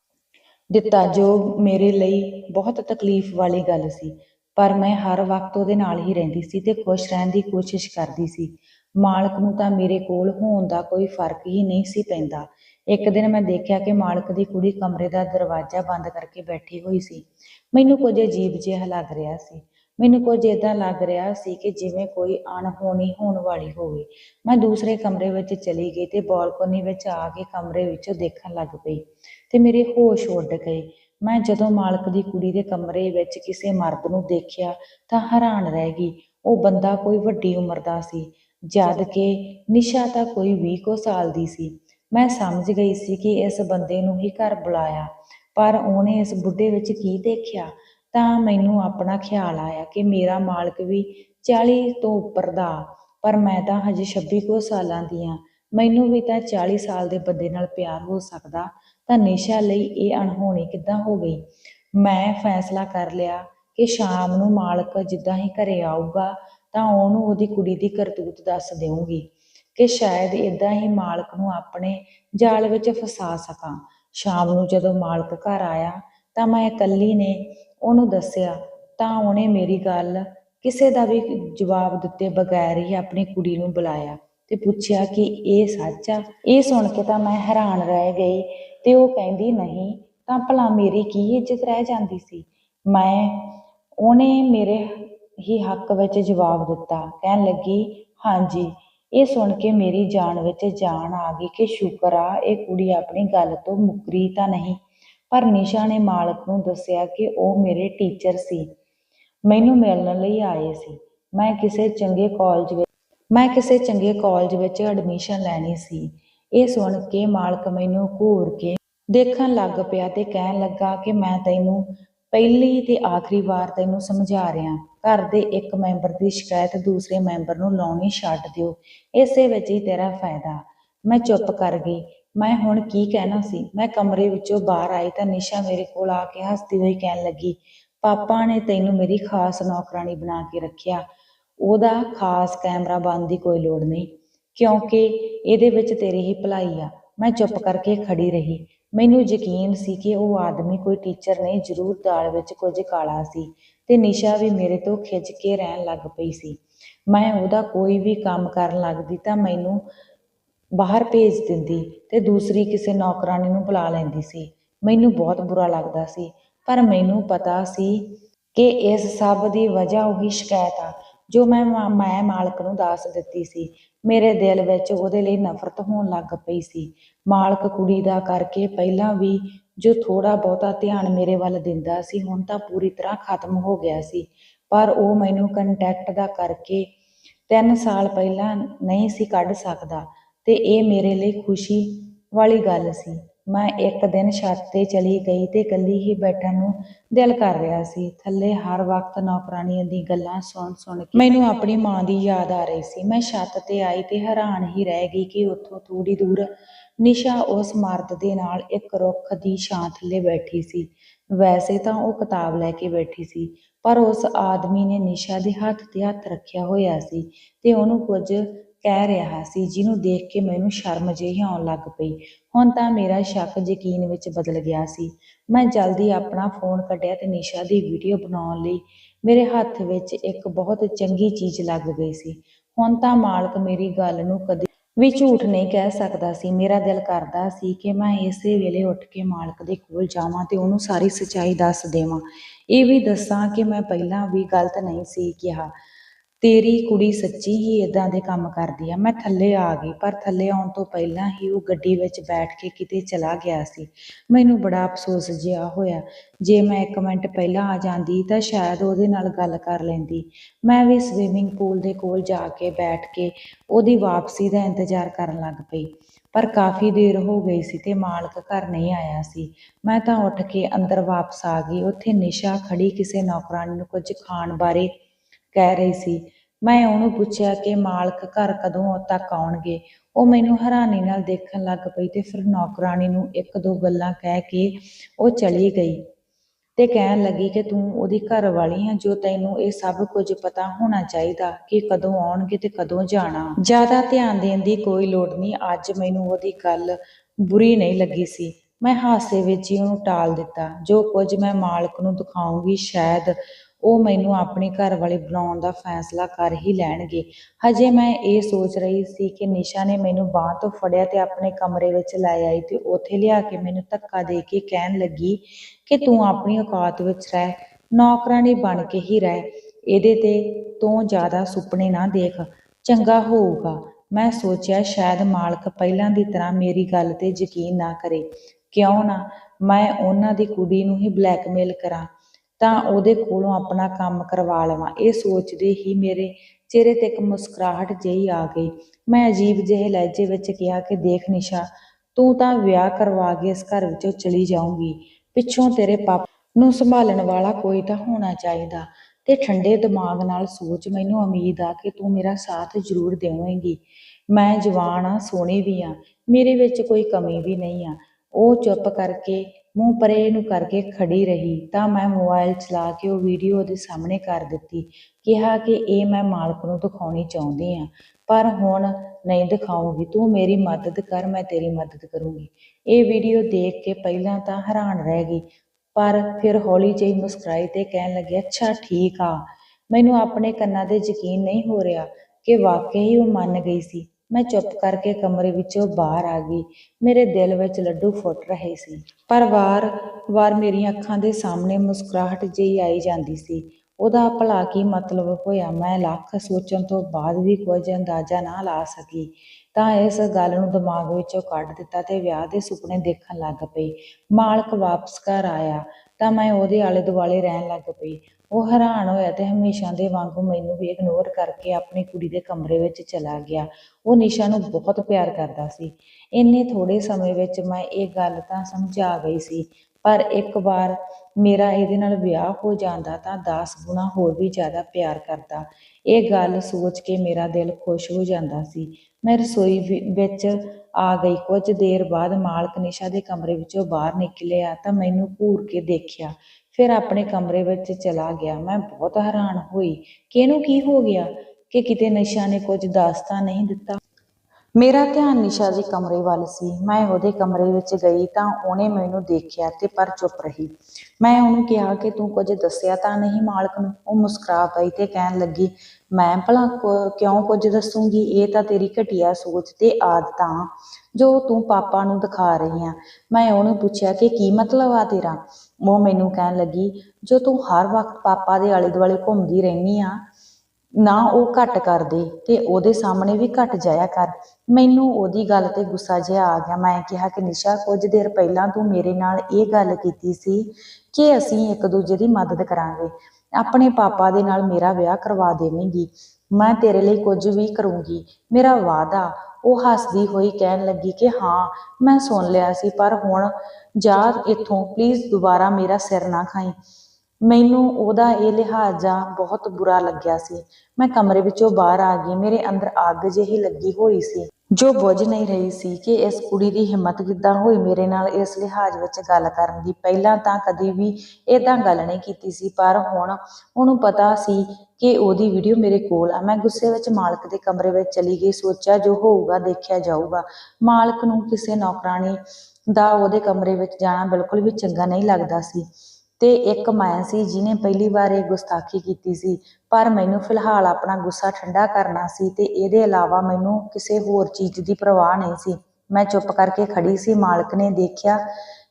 ਦਿੱਤਾ, ਜੋ ਮੇਰੇ ਲਈ ਬਹੁਤ ਤਕਲੀਫ ਵਾਲੀ ਗੱਲ ਸੀ। ਪਰ ਮੈਂ ਹਰ ਵਕਤ ਉਹਦੇ ਨਾਲ ਹੀ ਰਹਿੰਦੀ ਸੀ ਤੇ ਖੁਸ਼ ਰਹਿਣ ਦੀ ਕੋਸ਼ਿਸ਼ ਕਰਦੀ ਸੀ। ਮਾਲਕ ਨੂੰ ਤਾਂ ਮੇਰੇ ਕੋਲ ਹੋਣ ਦਾ ਕੋਈ ਫ਼ਰਕ ਹੀ ਨਹੀਂ ਸੀ ਪੈਂਦਾ। ਇੱਕ ਦਿਨ ਮੈਂ ਦੇਖਿਆ ਕਿ ਮਾਲਕ ਦੀ ਕੁੜੀ ਕਮਰੇ ਦਾ ਦਰਵਾਜ਼ਾ ਬੰਦ ਕਰਕੇ ਬੈਠੀ ਹੋਈ ਸੀ। ਮੈਨੂੰ ਕੁਝ ਅਜੀਬ ਜਿਹਾ ਲੱਗ ਰਿਹਾ ਸੀ। ਮੈਨੂੰ ਕੁਝ ਏਦਾਂ ਲੱਗ ਰਿਹਾ ਸੀ ਕਿ ਜਿਵੇਂ ਕੋਈ ਅਣਹੋਣੀ ਹੋਣ ਵਾਲੀ ਹੋਵੇ। ਮੈਂ ਦੂਸਰੇ ਕਮਰੇ ਵਿੱਚ ਚਲੀ ਗਈ ਤੇ ਬਾਲਕੋਨੀ ਵਿੱਚ ਆ ਕੇ ਕਮਰੇ ਵਿੱਚੋਂ ਦੇਖਣ ਲੱਗ ਪਈ ਤੇ ਮੇਰੇ ਹੋਸ਼ ਉੱਡ ਗਏ। ਮੈਂ ਜਦੋਂ ਮਾਲਕ ਦੀ ਕੁੜੀ ਦੇ ਕਮਰੇ ਵਿੱਚ ਕਿਸੇ ਮਰਦ ਨੂੰ ਦੇਖਿਆ ਤਾਂ ਹੈਰਾਨ ਰਹਿ ਗਈ। ਉਹ ਬੰਦਾ ਕੋਈ ਵੱਡੀ ਉਮਰ ਦਾ ਸੀ। ਜਦ ਕਿ ਨਿਸ਼ਾ ਤਾਂ ਕੋਈ 20 ਕੁ ਸਾਲ ਦੀ ਸੀ। ਮੈਂ ਸਮਝ ਗਈ ਸੀ ਕਿ ਇਸ ਬੰਦੇ ਨੂੰ ਹੀ ਘਰ ਬੁਲਾਇਆ, ਪਰ ਉਹਨੇ ਇਸ ਬੁੱਢੇ ਵਿੱਚ ਕੀ ਦੇਖਿਆ? ਤਾਂ ਮੈਨੂੰ ਆਪਣਾ ਖਿਆਲ ਆਇਆ ਕਿ ਮੇਰਾ ਮਾਲਕ ਵੀ 40 ਤੋਂ ਉੱਪਰ ਦਾ, ਪਰ ਮੈਂ ਤਾਂ ਹਜੇ 26 ਕੁ ਸਾਲਾਂ ਦੀ ਆ। ਮੈਨੂੰ ਵੀ ਤਾਂ 40 ਸਾਲ ਦੇ ਬੰਦੇ ਨਾਲ ਪਿਆਰ ਹੋ ਸਕਦਾ, ਤਾਂ ਨਿਸ਼ਾ ਲਈ ਇਹ ਅਣਹੋਣੀ ਕਿੱਦਾਂ ਹੋ ਗਈ? ਮੈਂ ਫੈਸਲਾ ਕਰ ਲਿਆ ਕਿ ਸ਼ਾਮ ਨੂੰ ਮਾਲਕ ਜਿੱਦਾਂ ਹੀ ਘਰੇ ਆਊਗਾ, ਤਾਂ ਉਹਨੂੰ ਉਹਦੀ ਕੁੜੀ ਦੀ ਕਰਤੂਤ ਦੱਸ ਦੇਵਾਂਗੀ ਕਿ ਸ਼ਾਇਦ ਇਦਾਂ ਹੀ ਮਾਲਕ ਨੂੰ ਆਪਣੇ ਜਾਲ ਵਿੱਚ ਫਸਾ ਸਕਾਂ। ਸ਼ਾਮ ਨੂੰ ਜਦੋਂ ਮਾਲਕ ਘਰ ਆਇਆ, ਤਾਂ ਮੈਂ ਇਕੱਲੀ ਨੇ ਉਹਨੂੰ ਦੱਸਿਆ, ਤਾਂ ਉਹਨੇ ਮੇਰੀ ਗੱਲ ਕਿਸੇ ਦਾ ਵੀ ਜਵਾਬ ਦਿੱਤੇ ਬਗੈਰ ਹੀ ਆਪਣੀ ਕੁੜੀ ਨੂੰ ਬੁਲਾਇਆ ਤੇ ਪੁੱਛਿਆ ਕਿ ਇਹ ਸੱਚ ਆ? ਇਹ ਸੁਣ ਕੇ ਤਾਂ ਮੈਂ ਹੈਰਾਨ ਰਹਿ ਗਈ ਤੇ ਉਹ ਕਹਿੰਦੀ, ਨਹੀਂ, ਤਾਂ ਭਲਾ ਮੇਰੀ ਕੀ ਇੱਜ਼ਤ ਰਹਿ ਜਾਂਦੀ ਸੀ? ਮੈਂ ਉਹਨੇ ਮੇਰੇ ਹੀ ਹੱਕ ਵਿੱਚ ਜਵਾਬ ਦਿੱਤਾ, ਕਹਿਣ ਲੱਗੀ, ਹਾਂਜੀ ਇਹ ਸੁਣ ਕੇ ਮੇਰੀ ਜਾਨ ਵਿੱਚ ਜਾਨ ਆ ਗਈ ਕਿ ਸ਼ੁਕਰ ਆ, ਇਹ ਕੁੜੀ ਆਪਣੀ ਗੱਲ ਤੋਂ ਮੁੱਕਰੀ ਤਾਂ ਨਹੀਂ, ਪਰ ਨਿਸ਼ਾ ਨੇ ਮਾਲਕ ਨੂੰ ਦੱਸਿਆ ਕਿ ਉਹ ਮੇਰੇ ਟੀਚਰ ਸੀ। ਮੈਨੂੰ ਮਿਲਣ ਲਈ ਆਏ ਸੀ। ਮੈਂ ਕਿਸੇ ਚੰਗੇ ਕਾਲਜ ਵਿੱਚ, ਮੈਂ ਕਿਸੇ ਚੰਗੇ ਕਾਲਜ ਵਿੱਚ ਐਡਮਿਸ਼ਨ ਲੈਣੀ ਸੀ। ਇਹ ਸੁਣ ਕੇ ਮਾਲਕ ਮੈਨੂੰ ਘੂਰ ਕੇ ਦੇਖਣ ਲੱਗ ਪਿਆ ਤੇ ਕਹਿਣ ਲੱਗਾ ਕਿ ਮੈਂ ਤੈਨੂੰ ਪਹਿਲੀ ਤੇ ਆਖਰੀ ਵਾਰ ਤੈਨੂੰ ਸਮਝਾ ਰਿਹਾ। ਘਰ ਦੇ ਇੱਕ ਮੈਂਬਰ ਦੀ ਸ਼ਿਕਾਇਤ ਦੂਸਰੇ ਮੈਂਬਰ ਨੂੰ ਲਾਉਣੀ ਛੱਡ ਦਿਓ। ਇਸੇ ਵਿੱਚ ਹੀ ਤੇਰਾ ਫਾਇਦਾ। ਮੈਂ ਚੁੱਪ ਕਰ ਗਈ। ਮੈਂ ਹੁਣ ਕੀ ਕਹਿਣਾ ਸੀ? ਮੈਂ ਕਮਰੇ ਵਿੱਚੋਂ ਬਾਹਰ ਆਈ ਤਾਂ ਨਿਸ਼ਾ ਮੇਰੇ ਕੋਲ ਆ ਕੇ ਹੱਸਦੀ ਹੋਈ ਕਹਿਣ ਲੱਗੀ, ਪਾਪਾ ਨੇ ਤੈਨੂੰ ਮੇਰੀ ਖਾਸ ਨੌਕਰਾਨੀ ਬਣਾ ਕੇ ਰੱਖਿਆ। ਉਹਦਾ ਖਾਸ ਕੈਮਰਾ ਬੰਦ ਦੀ ਕੋਈ ਲੋੜ ਨਹੀਂ। ਕਿਉਂਕਿ ਇਹਦੇ ਵਿੱਚ ਤੇਰੀ ਹੀ ਭਲਾਈ ਆ। ਮੈਂ ਚੁੱਪ ਕਰਕੇ ਖੜੀ ਰਹੀ। ਮੈਨੂੰ ਯਕੀਨ ਸੀ ਕਿ ਉਹ ਆਦਮੀ ਕੋਈ ਟੀਚਰ ਨਹੀਂ, ਜ਼ਰੂਰ ਦਾਲ ਵਿੱਚ ਕੁਝ ਕਾਲਾ ਸੀ ਤੇ ਨਿਸ਼ਾ ਵੀ ਮੇਰੇ ਤੋਂ ਖਿੱਚ ਕੇ ਰਹਿਣ ਲੱਗ ਪਈ ਸੀ। ਮੈਂ ਉਹਦਾ ਕੋਈ ਵੀ ਕੰਮ ਕਰਨ ਲੱਗਦੀ ਤਾਂ ਮੈਨੂੰ ਬਾਹਰ ਭੇਜ ਦਿੰਦੀ ਤੇ ਦੂਸਰੀ ਕਿਸੇ ਨੌਕਰਾਨੀ ਨੂੰ ਬੁਲਾ ਲੈਂਦੀ ਸੀ। ਮੈਨੂੰ ਬਹੁਤ ਬੁਰਾ ਲੱਗਦਾ ਸੀ, ਪਰ ਮੈਨੂੰ ਪਤਾ ਸੀ ਕਿ ਇਸ ਸਭ ਦੀ ਵਜ੍ਹਾ ਉਹੀ ਸ਼ਿਕਾਇਤ ਆ। ਜੋ ਮੈਂ ਮਾ- ਮੈਂ ਮਾਲਕ ਨੂੰ ਦੱਸ ਦਿੱਤੀ ਸੀ, ਮੇਰੇ ਦਿਲ ਵਿੱਚ ਉਹਦੇ ਲਈ ਨਫ਼ਰਤ ਹੋਣ ਲੱਗ ਪਈ ਸੀ। ਮਾਲਕ ਕੁੜੀ ਦਾ ਕਰਕੇ ਪਹਿਲਾਂ ਵੀ ਜੋ ਥੋੜਾ ਬਹੁਤਾ ਧਿਆਨ ਮੇਰੇ ਵੱਲ ਦਿੰਦਾ ਸੀ, ਹੁਣ ਤਾਂ ਪੂਰੀ ਤਰ੍ਹਾਂ ਖਤਮ ਹੋ ਗਿਆ ਸੀ। ਪਰ ਉਹ ਮੈਨੂੰ ਕੰਟੈਕਟ ਦਾ ਕਰਕੇ 3 ਸਾਲ ਪਹਿਲਾਂ ਨਹੀਂ ਸੀ ਕੱਢ ਸਕਦਾ ਤੇ ਇਹ ਮੇਰੇ ਲਈ ਖੁਸ਼ੀ ਵਾਲੀ ਗੱਲ ਸੀ। ਮੈਂ ਇੱਕ ਦਿਨ ਛੱਤ ਤੇ ਚਲੀ ਗਈ ਤੇ ਇਕੱਲੀ ਹੀ ਬੈਠਣ ਨੂੰ ਦਿਲ ਕਰ ਰਿਹਾ ਸੀ। ਥੱਲੇ ਹਰ ਵਕਤ ਨੌਕਰਾਣੀਆਂ ਦੀ ਗੱਲਾਂ ਸੁਣ ਸੁਣ ਕੇ ਮੈਨੂੰ ਆਪਣੀ ਮਾਂ ਦੀ ਯਾਦ ਆ ਰਹੀ ਸੀ। ਮੈਂ ਛੱਤ ਤੇ ਆਈ ਤੇ ਹੈਰਾਨ ਹੀ ਰਹਿ ਗਈ ਕਿ ਉੱਥੋਂ ਥੋੜੀ ਦੂਰ ਨਿਸ਼ਾ ਉਸ ਮਰਦ ਦੇ ਨਾਲ ਇੱਕ ਰੁੱਖ ਦੀ ਛਾਂ ਥੱਲੇ ਬੈਠੀ ਸੀ। ਵੈਸੇ ਤਾਂ ਉਹ ਕਿਤਾਬ ਲੈ ਕੇ ਬੈਠੀ ਸੀ, ਪਰ ਉਸ ਆਦਮੀ ਨੇ ਨਿਸ਼ਾ ਦੇ ਹੱਥ ਤੇ ਹੱਥ ਰੱਖਿਆ ਹੋਇਆ ਸੀ ਤੇ ਉਹਨੂੰ ਕੁਝ ਕਹਿ ਰਿਹਾ ਸੀ, ਜਿਹਨੂੰ ਦੇਖ ਕੇ ਮੈਨੂੰ ਸ਼ਰਮ ਜਿਹੀ ਆਉਣ ਲੱਗ ਪਈ। ਹੁਣ ਤਾਂ ਮੇਰਾ ਸ਼ੱਕ ਯਕੀਨ ਵਿੱਚ ਬਦਲ ਗਿਆ ਸੀ। ਮੈਂ ਜਲਦੀ ਆਪਣਾ ਫੋਨ ਕੱਢਿਆ ਤੇ ਨਿਸ਼ਾ ਦੀ ਵੀਡੀਓ ਬਣਾਉਣ ਲਈ ਮੇਰੇ ਹੱਥ ਵਿੱਚ ਇੱਕ ਬਹੁਤ ਚੰਗੀ ਚੀਜ਼ ਲੱਗ ਗਈ ਸੀ। ਹੁਣ ਤਾਂ ਮਾਲਕ ਮੇਰੀ ਗੱਲ ਨੂੰ ਕਦੇ ਵੀ ਝੂਠ ਨਹੀਂ ਕਹਿ ਸਕਦਾ ਸੀ। ਮੇਰਾ ਦਿਲ ਕਰਦਾ ਸੀ ਕਿ ਮੈਂ ਇਸੇ ਵੇਲੇ ਉੱਠ ਕੇ ਮਾਲਕ ਦੇ ਕੋਲ ਜਾਵਾਂ ਤੇ ਉਹਨੂੰ ਸਾਰੀ ਸੱਚਾਈ ਦੱਸ ਦੇਵਾਂ। ਇਹ ਵੀ ਦੱਸਾਂ ਕਿ ਮੈਂ ਪਹਿਲਾਂ ਵੀ ਗਲਤ ਨਹੀਂ ਸੀ ਕਿਹਾ। ਤੇਰੀ ਕੁੜੀ ਸੱਚੀ ਹੀ ਇਦਾਂ ਦੇ ਕੰਮ ਕਰਦੀ ਆ। ਮੈਂ ਥੱਲੇ ਆ ਗਈ, ਪਰ ਥੱਲੇ ਆਉਣ ਤੋਂ ਪਹਿਲਾਂ ਹੀ ਉਹ ਗੱਡੀ ਵਿੱਚ ਬੈਠ ਕੇ ਕਿਤੇ ਚਲਾ ਗਿਆ ਸੀ। ਮੈਨੂੰ ਬੜਾ ਅਫਸੋਸ ਜਿਹਾ ਹੋਇਆ। ਜੇ ਮੈਂ ਇੱਕ ਮਿੰਟ ਪਹਿਲਾਂ ਆ ਜਾਂਦੀ ਤਾਂ ਸ਼ਾਇਦ ਉਹਦੇ ਨਾਲ ਗੱਲ ਕਰ ਲੈਂਦੀ। ਮੈਂ ਵੀ ਸਵਿਮਿੰਗ ਪੂਲ ਦੇ ਕੋਲ ਜਾ ਕੇ ਬੈਠ ਕੇ ਉਹਦੀ ਵਾਪਸੀ ਦਾ ਇੰਤਜ਼ਾਰ ਕਰਨ ਲੱਗ ਪਈ। ਪਰ ਕਾਫੀ ਦੇਰ ਹੋ ਗਈ ਸੀ ਤੇ ਮਾਲਕ ਘਰ ਨਹੀਂ ਆਇਆ ਸੀ। ਮੈਂ ਤਾਂ ਉੱਠ ਕੇ ਅੰਦਰ ਵਾਪਸ ਆ ਗਈ। ਉੱਥੇ ਨਿਸ਼ਾ ਖੜੀ ਕਿਸੇ ਨੌਕਰਾਨੀ ਨੂੰ ਕੁਝ ਖਾਣ ਬਾਰੇ ਕਹਿ ਰਹੀ ਸੀ, ਮੈਂ ਉਹਨੂੰ ਪੁੱਛਿਆ ਕਿ ਮਾਲਕ ਘਰ ਕਦੋਂ ਤੱਕ ਆਉਣਗੇ। ਉਹ ਮੈਨੂੰ ਹੈਰਾਨੀ ਨਾਲ ਦੇਖਣ ਲੱਗ ਪਈ ਤੇ ਫਿਰ ਨੌਕਰਾਣੀ ਨੂੰ ਇੱਕ ਦੋ ਗੱਲਾਂ ਕਹਿ ਕੇ ਉਹ ਚਲੀ ਗਈ ਤੇ ਕਹਿਣ ਲੱਗੀ ਕਿ ਤੂੰ ਉਹਦੀ ਘਰ ਵਾਲੀ ਹੈ ਜੋ ਤੈਨੂੰ ਇਹ ਸਭ ਕੁਝ ਪਤਾ ਹੋਣਾ ਚਾਹੀਦਾ ਕਿ ਕਦੋਂ ਆਉਣਗੇ ਤੇ ਕਦੋਂ ਜਾਣਾ। ਜ਼ਿਆਦਾ ਧਿਆਨ ਦੇਣ ਦੀ ਕੋਈ ਲੋੜ ਨਹੀਂ, ਅੱਜ ਮੈਨੂੰ ਉਹਦੀ ਗੱਲ ਬੁਰੀ ਨਹੀਂ ਲੱਗੀ ਸੀ। ਮੈਂ ਹਾਸੇ ਵਿੱਚ ਹੀ ਉਹਨੂੰ ਟਾਲ ਦਿੱਤਾ। ਜੋ ਕੁਝ ਮੈਂ ਮਾਲਕ ਨੂੰ ਦਿਖਾਉਂਗੀ ਸ਼ਾਇਦ ਉਹ ਮੈਨੂੰ ਆਪਣੇ ਘਰ ਵਾਲੇ ਬਣਾਉਣ ਦਾ ਫੈਸਲਾ ਕਰ ਹੀ ਲੈਣਗੇ। ਹਜੇ ਮੈਂ ਇਹ ਸੋਚ ਰਹੀ ਸੀ ਕਿ ਨਿਸ਼ਾ ਨੇ ਮੈਨੂੰ ਬਾਂਹ ਤੋਂ ਫੜਿਆ ਤੇ ਆਪਣੇ ਕਮਰੇ ਵਿੱਚ ਲੈ ਆਈ ਤੇ ਉੱਥੇ ਲਿਆ ਕੇ ਮੈਨੂੰ ਧੱਕਾ ਦੇ ਕੇ ਕਹਿਣ ਲੱਗੀ ਕਿ ਤੂੰ ਆਪਣੀ ਔਕਾਤ ਵਿੱਚ ਰਹਿ ਨੌਕਰਾਨੀ ਬਣ ਕੇ ਹੀ ਰਹਿ। ਇਹਦੇ ਤੇ ਤੂੰ ਜ਼ਿਆਦਾ ਸੁਪਨੇ ਨਾ ਦੇਖ, ਚੰਗਾ ਹੋਊਗਾ। ਮੈਂ ਸੋਚਿਆ ਸ਼ਾਇਦ ਮਾਲਕ ਪਹਿਲਾਂ ਦੀ ਤਰ੍ਹਾਂ ਮੇਰੀ ਗੱਲ ਤੇ ਯਕੀਨ ਨਾ ਕਰੇ। ਕਿਉਂ ਨਾ? ਮੈਂ ਉਹਨਾਂ ਦੀ ਕੁੜੀ ਨੂੰ ਹੀ ਬਲੈਕਮੇਲ ਕਰਾਂ। ਤਾਂ ਉਹਦੇ ਕੋਲੋਂ ਆਪਣਾ ਕੰਮ ਕਰਵਾ ਲਵਾਂ। ਇਹ ਸੋਚਦੇ ਹੀ ਮੇਰੇ ਚਿਹਰੇ ਤੇ ਇੱਕ ਮੁਸਕਰਾਹਟ ਜਿਹੀ ਆ ਗਈ। ਮੈਂ ਅਜੀਬ ਜਿਹੇ ਲਹਿਜੇ ਵਿੱਚ ਕਿਹਾ ਕਿ, ਦੇਖ ਨਿਸ਼ਾ, ਤੂੰ ਤਾਂ ਵਿਆਹ ਕਰਵਾ ਕੇ ਇਸ ਘਰ ਵਿੱਚੋਂ ਚਲੀ ਜਾਊਂਗੀ। ਪਿੱਛੋਂ ਤੇਰੇ ਪਾਪਾ ਨੂੰ ਸੰਭਾਲਣ ਵਾਲਾ ਕੋਈ ਤਾਂ ਹੋਣਾ ਚਾਹੀਦਾ। ਤੇ ਠੰਡੇ ਦਿਮਾਗ ਨਾਲ ਸੋਚ, ਮੈਨੂੰ ਉਮੀਦ ਆ ਕਿ ਤੂੰ ਮੇਰਾ ਸਾਥ ਜ਼ਰੂਰ ਦੇਵੇਂਗੀ। ਮੈਂ ਜਵਾਨ ਆ, ਸੋਹਣੀ ਵੀ ਆ। ਮੇਰੇ ਵਿੱਚ ਕੋਈ ਕਮੀ ਵੀ ਨਹੀਂ ਆ। ਉਹ ਚੁੱਪ ਕਰਕੇ ਮੂੰਹ ਪਰੇ ਨੂੰ ਕਰਕੇ ਖੜੀ ਰਹੀ, ਤਾਂ ਮੈਂ ਮੋਬਾਈਲ ਚਲਾ ਕੇ ਉਹ ਵੀਡੀਓ ਉਹਦੇ ਸਾਹਮਣੇ ਕਰ ਦਿੱਤੀ। ਕਿਹਾ ਕਿ ਇਹ ਮੈਂ ਮਾਲਕ ਨੂੰ ਦਿਖਾਉਣੀ ਚਾਹੁੰਦੀ ਆ ਪਰ ਹੁਣ ਨਹੀਂ ਦਿਖਾਉਂਗੀ ਤੂੰ ਮੇਰੀ ਮਦਦ ਕਰ, ਮੈਂ ਤੇਰੀ ਮਦਦ ਕਰੂੰਗੀ। ਇਹ ਵੀਡੀਓ ਦੇਖ ਕੇ ਪਹਿਲਾਂ ਤਾਂ ਹੈਰਾਨ ਰਹਿ ਗਈ, ਪਰ ਫਿਰ ਹੌਲੀ ਜਿਹੀ ਮੁਸਕਰਾਈ ਤੇ ਕਹਿਣ ਲੱਗੀ, ਅੱਛਾ, ਠੀਕ ਆ। ਮੈਨੂੰ ਆਪਣੇ ਕੰਨਾਂ ਤੇ ਯਕੀਨ ਨਹੀਂ ਹੋ ਰਿਹਾ ਕਿ ਵਾਕਈ ਉਹ ਮੰਨ ਗਈ ਸੀ। ਮੈਂ ਚੁੱਪ ਕਰਕੇ ਕਮਰੇ ਵਿੱਚੋਂ ਬਾਹਰ ਆ ਗਈ। ਮੇਰੇ ਦਿਲ ਵਿੱਚ ਲੱਡੂ ਫੁੱਟ ਰਹੇ ਸੀ। ਪਰ ਵਾਰ-ਵਾਰ ਮੇਰੀਆਂ ਅੱਖਾਂ ਦੇ ਸਾਹਮਣੇ ਮੁਸਕਰਾਹਟ ਜਿਹੀ ਆਈ ਜਾਂਦੀ ਸੀ। ਉਹਦਾ ਭਲਾ ਕੀ ਮਤਲਬ ਹੋਇਆ? ਮੈਂ ਲੱਖ ਸੋਚਣ ਤੋਂ ਬਾਅਦ ਵੀ ਕੁਝ ਅੰਦਾਜ਼ਾ ਨਾ ਲਾ ਸਕੀ। ਤਾਂ ਇਸ ਗੱਲ ਨੂੰ ਦਿਮਾਗ ਵਿੱਚੋਂ ਕੱਢ ਦਿੱਤਾ ਤੇ ਵਿਆਹ ਦੇ ਸੁਪਨੇ ਦੇਖਣ ਲੱਗ ਪਈ। ਮਾਲਕ ਵਾਪਸ ਘਰ ਆਇਆ ਤਾਂ ਮੈਂ ਉਹਦੇ ਆਲੇ ਦੁਆਲੇ ਰਹਿਣ ਲੱਗ ਪਈ। ਉਹ ਹੈਰਾਨ ਹੋਇਆ ਤੇ ਹਮੇਸ਼ਾ ਦੇ ਵਾਂਗੂ ਮੈਨੂੰ ਵੀ ਇਗਨੋਰ ਕਰਕੇ ਆਪਣੀ ਕੁੜੀ ਦੇ ਕਮਰੇ ਵਿੱਚ ਚਲਾ ਗਿਆ। ਉਹ ਨਿਸ਼ਾ ਨੂੰ ਬਹੁਤ ਪਿਆਰ ਕਰਦਾ ਸੀ। ਇੰਨੇ ਥੋੜੇ ਸਮੇਂ ਵਿੱਚ ਮੈਂ ਇਹ ਗੱਲ ਤਾਂ ਸਮਝਾ ਗਈ ਸੀ, ਪਰ ਇੱਕ ਵਾਰ ਮੇਰਾ ਇਹਦੇ ਨਾਲ ਵਿਆਹ ਹੋ ਜਾਂਦਾ ਤਾਂ 10 ਗੁਣਾ ਹੋਰ ਵੀ ਜ਼ਿਆਦਾ ਪਿਆਰ ਕਰਦਾ। ਇਹ ਗੱਲ ਸੋਚ ਕੇ ਮੇਰਾ ਦਿਲ ਖੁਸ਼ ਹੋ ਜਾਂਦਾ ਸੀ। ਮੈਂ ਰਸੋਈ ਵਿ- ਵਿੱਚ ਆ ਗਈ। ਕੁਝ ਦੇਰ ਬਾਅਦ ਮਾਲਕ ਨਿਸ਼ਾ ਦੇ ਕਮਰੇ ਵਿੱਚੋਂ ਬਾਹਰ ਨਿਕਲਿਆ ਤਾਂ ਮੈਨੂੰ ਘੂਰ ਕੇ ਦੇਖਿਆ। ਫਿਰ ਆਪਣੇ ਕਮਰੇ ਵਿੱਚ ਚਲਾ ਗਿਆ। ਮੈਂ ਬਹੁਤ ਹੈਰਾਨ ਹੋਈ ਕਿ ਇਹਨੂੰ ਕੀ ਹੋ ਗਿਆ ਕਿ ਕਿਤੇ ਨਿਸ਼ਾ ਨੇ ਕੁਝ ਦੱਸ ਤਾਂ ਨਹੀਂ ਦਿੱਤਾ। ਮੇਰਾ ਧਿਆਨ ਨਿਸ਼ਾ ਦੇ ਕਮਰੇ ਵੱਲ ਸੀ। ਮੈਂ ਉਹਦੇ ਕਮਰੇ ਵਿੱਚ ਗਈ ਤਾਂ ਉਹਨੇ ਮੈਨੂੰ ਦੇਖਿਆ ਤੇ ਪਰ ਚੁੱਪ ਰਹੀ। ਮੈਂ ਉਹਨੂੰ ਕਿਹਾ ਕਿ ਤੂੰ ਕੁਝ ਦੱਸਿਆ ਤਾਂ ਨਹੀਂ ਮਾਲਕ ਨੂੰ? ਉਹ ਮੁਸਕਰਾ ਪਈ ਤੇ ਕਹਿਣ ਲੱਗੀ, ਮੈਂ ਭਲਾ ਕਿਉਂ ਕੁਝ ਦੱਸੂਗੀ? ਇਹ ਤਾਂ ਤੇਰੀ ਘਟੀਆ ਸੋਚ ਤੇ ਆਦਤਾਂ ਜੋ ਤੂੰ ਪਾਪਾ ਨੂੰ ਦਿਖਾ ਰਹੀ ਆ। ਮੈਂ ਉਹਨੂੰ ਪੁੱਛਿਆ ਕਿ ਕੀ ਮਤਲਬ ਆ ਤੇਰਾ? ਉਹ ਮੈਨੂੰ ਕਹਿਣ ਲੱਗੀ, ਜੋ ਤੂੰ ਹਰ ਵਕਤ ਪਾਪਾ ਦੇ ਆਲੇ ਦੁਆਲੇ ਘੁੰਮਦੀ ਰਹਿਨੀ ਆ, ਨਾ ਉਹ ਘੱਟ ਕਰ ਦੇ ਤੇ ਉਹਦੇ ਸਾਹਮਣੇ ਵੀ ਘੱਟ ਜਾਇਆ ਕਰ। ਮੈਨੂੰ ਉਹਦੀ ਗੱਲ ਤੇ ਗੁੱਸਾ ਜਿਹਾ ਆ ਗਿਆ। ਮੈਂ ਕਿਹਾ ਕਿ ਨਿਸ਼ਾ, ਕੁਝ ਦੇਰ ਪਹਿਲਾਂ ਤੂੰ ਮੇਰੇ ਨਾਲ ਇਹ ਗੱਲ ਕੀਤੀ ਸੀ ਕਿ ਅਸੀਂ ਇੱਕ ਦੂਜੇ ਦੀ ਮਦਦ ਕਰਾਂਗੇ। ਆਪਣੇ ਪਾਪਾ ਦੇ ਨਾਲ ਮੇਰਾ ਵਿਆਹ ਕਰਵਾ ਦੇਵੇਂਗੀ। ਮੈਂ ਤੇਰੇ ਲਈ ਕੁਝ ਵੀ ਕਰੂੰਗੀ। ਮੇਰਾ ਵਾਅਦਾ ਉਹ ਹੱਸਦੀ ਹੋਈ ਕਹਿਣ ਲੱਗੀ ਕਿ ਹਾਂ, ਮੈਂ ਸੁਣ ਲਿਆ ਸੀ, ਪਰ ਹੁਣ ਜਾ ਇੱਥੋਂ ਪਲੀਜ਼ ਦੁਬਾਰਾ ਮੇਰਾ ਸਿਰ ਨਾ ਖਾਈ। ਮੈਨੂੰ ਉਹਦਾ ਇਹ ਲਿਹਾਜ਼ਾ ਬਹੁਤ ਬੁਰਾ ਲੱਗਿਆ ਸੀ। ਮੈਂ ਕਮਰੇ ਵਿੱਚੋਂ ਬਾਹਰ ਆ ਗਈ, ਮੇਰੇ ਅੰਦਰ ਅੱਗ ਜਿਹੀ ਲੱਗੀ ਹੋਈ ਸੀ। ਜੋ ਬੁੱਝ ਨਹੀਂ ਰਹੀ ਸੀ ਕਿ ਇਸ ਕੁੜੀ ਦੀ ਹਿੰਮਤ ਕਿੱਦਾਂ ਹੋਈ, ਮੇਰੇ ਨਾਲ ਇਸ ਲਿਹਾਜ਼ ਵਿੱਚ ਗੱਲ ਕਰਨ ਦੀ। ਪਹਿਲਾਂ ਤਾਂ ਕਦੇ ਵੀ ਇਦਾਂ ਗੱਲ ਨਹੀਂ ਕੀਤੀ ਸੀ, ਪਰ ਹੁਣ ਉਹਨੂੰ ਪਤਾ ਸੀ ਕਿ ਉਹਦੀ ਵੀਡੀਓ ਮੇਰੇ ਕੋਲ ਆ। ਮੈਂ ਗੁੱਸੇ ਵਿੱਚ ਮਾਲਕ ਦੇ ਕਮਰੇ ਵਿੱਚ ਚਲੀ ਗਈ, ਸੋਚਿਆ ਜੋ ਹੋਊਗਾ ਦੇਖਿਆ ਜਾਊਗਾ। ਮਾਲਕ ਨੂੰ ਕਿਸੇ ਨੌਕਰਾਨੀ ਦਾ ਉਹਦੇ ਕਮਰੇ ਵਿੱਚ ਜਾਣਾ ਬਿਲਕੁਲ ਵੀ ਚੰਗਾ ਨਹੀਂ ਲੱਗਦਾ ਸੀ। ਤੇ ਇੱਕ ਮੈਂ ਸੀ, ਜਿਹਨੇ ਪਹਿਲੀ ਵਾਰ ਇਹ ਗੁਸਤਾਖੀ ਕੀਤੀ ਸੀ। ਪਰ ਮੈਨੂੰ ਫਿਲਹਾਲ ਆਪਣਾ ਗੁੱਸਾ ਠੰਡਾ ਕਰਨਾ ਸੀ ਤੇ ਇਹਦੇ ਇਲਾਵਾ ਮੈਨੂੰ ਕਿਸੇ ਹੋਰ ਚੀਜ਼ ਦੀ ਪਰਵਾਹ ਨਹੀਂ ਸੀ। ਮੈਂ ਚੁੱਪ ਕਰਕੇ ਖੜੀ ਸੀ, ਮਾਲਕ ਨੇ ਦੇਖਿਆ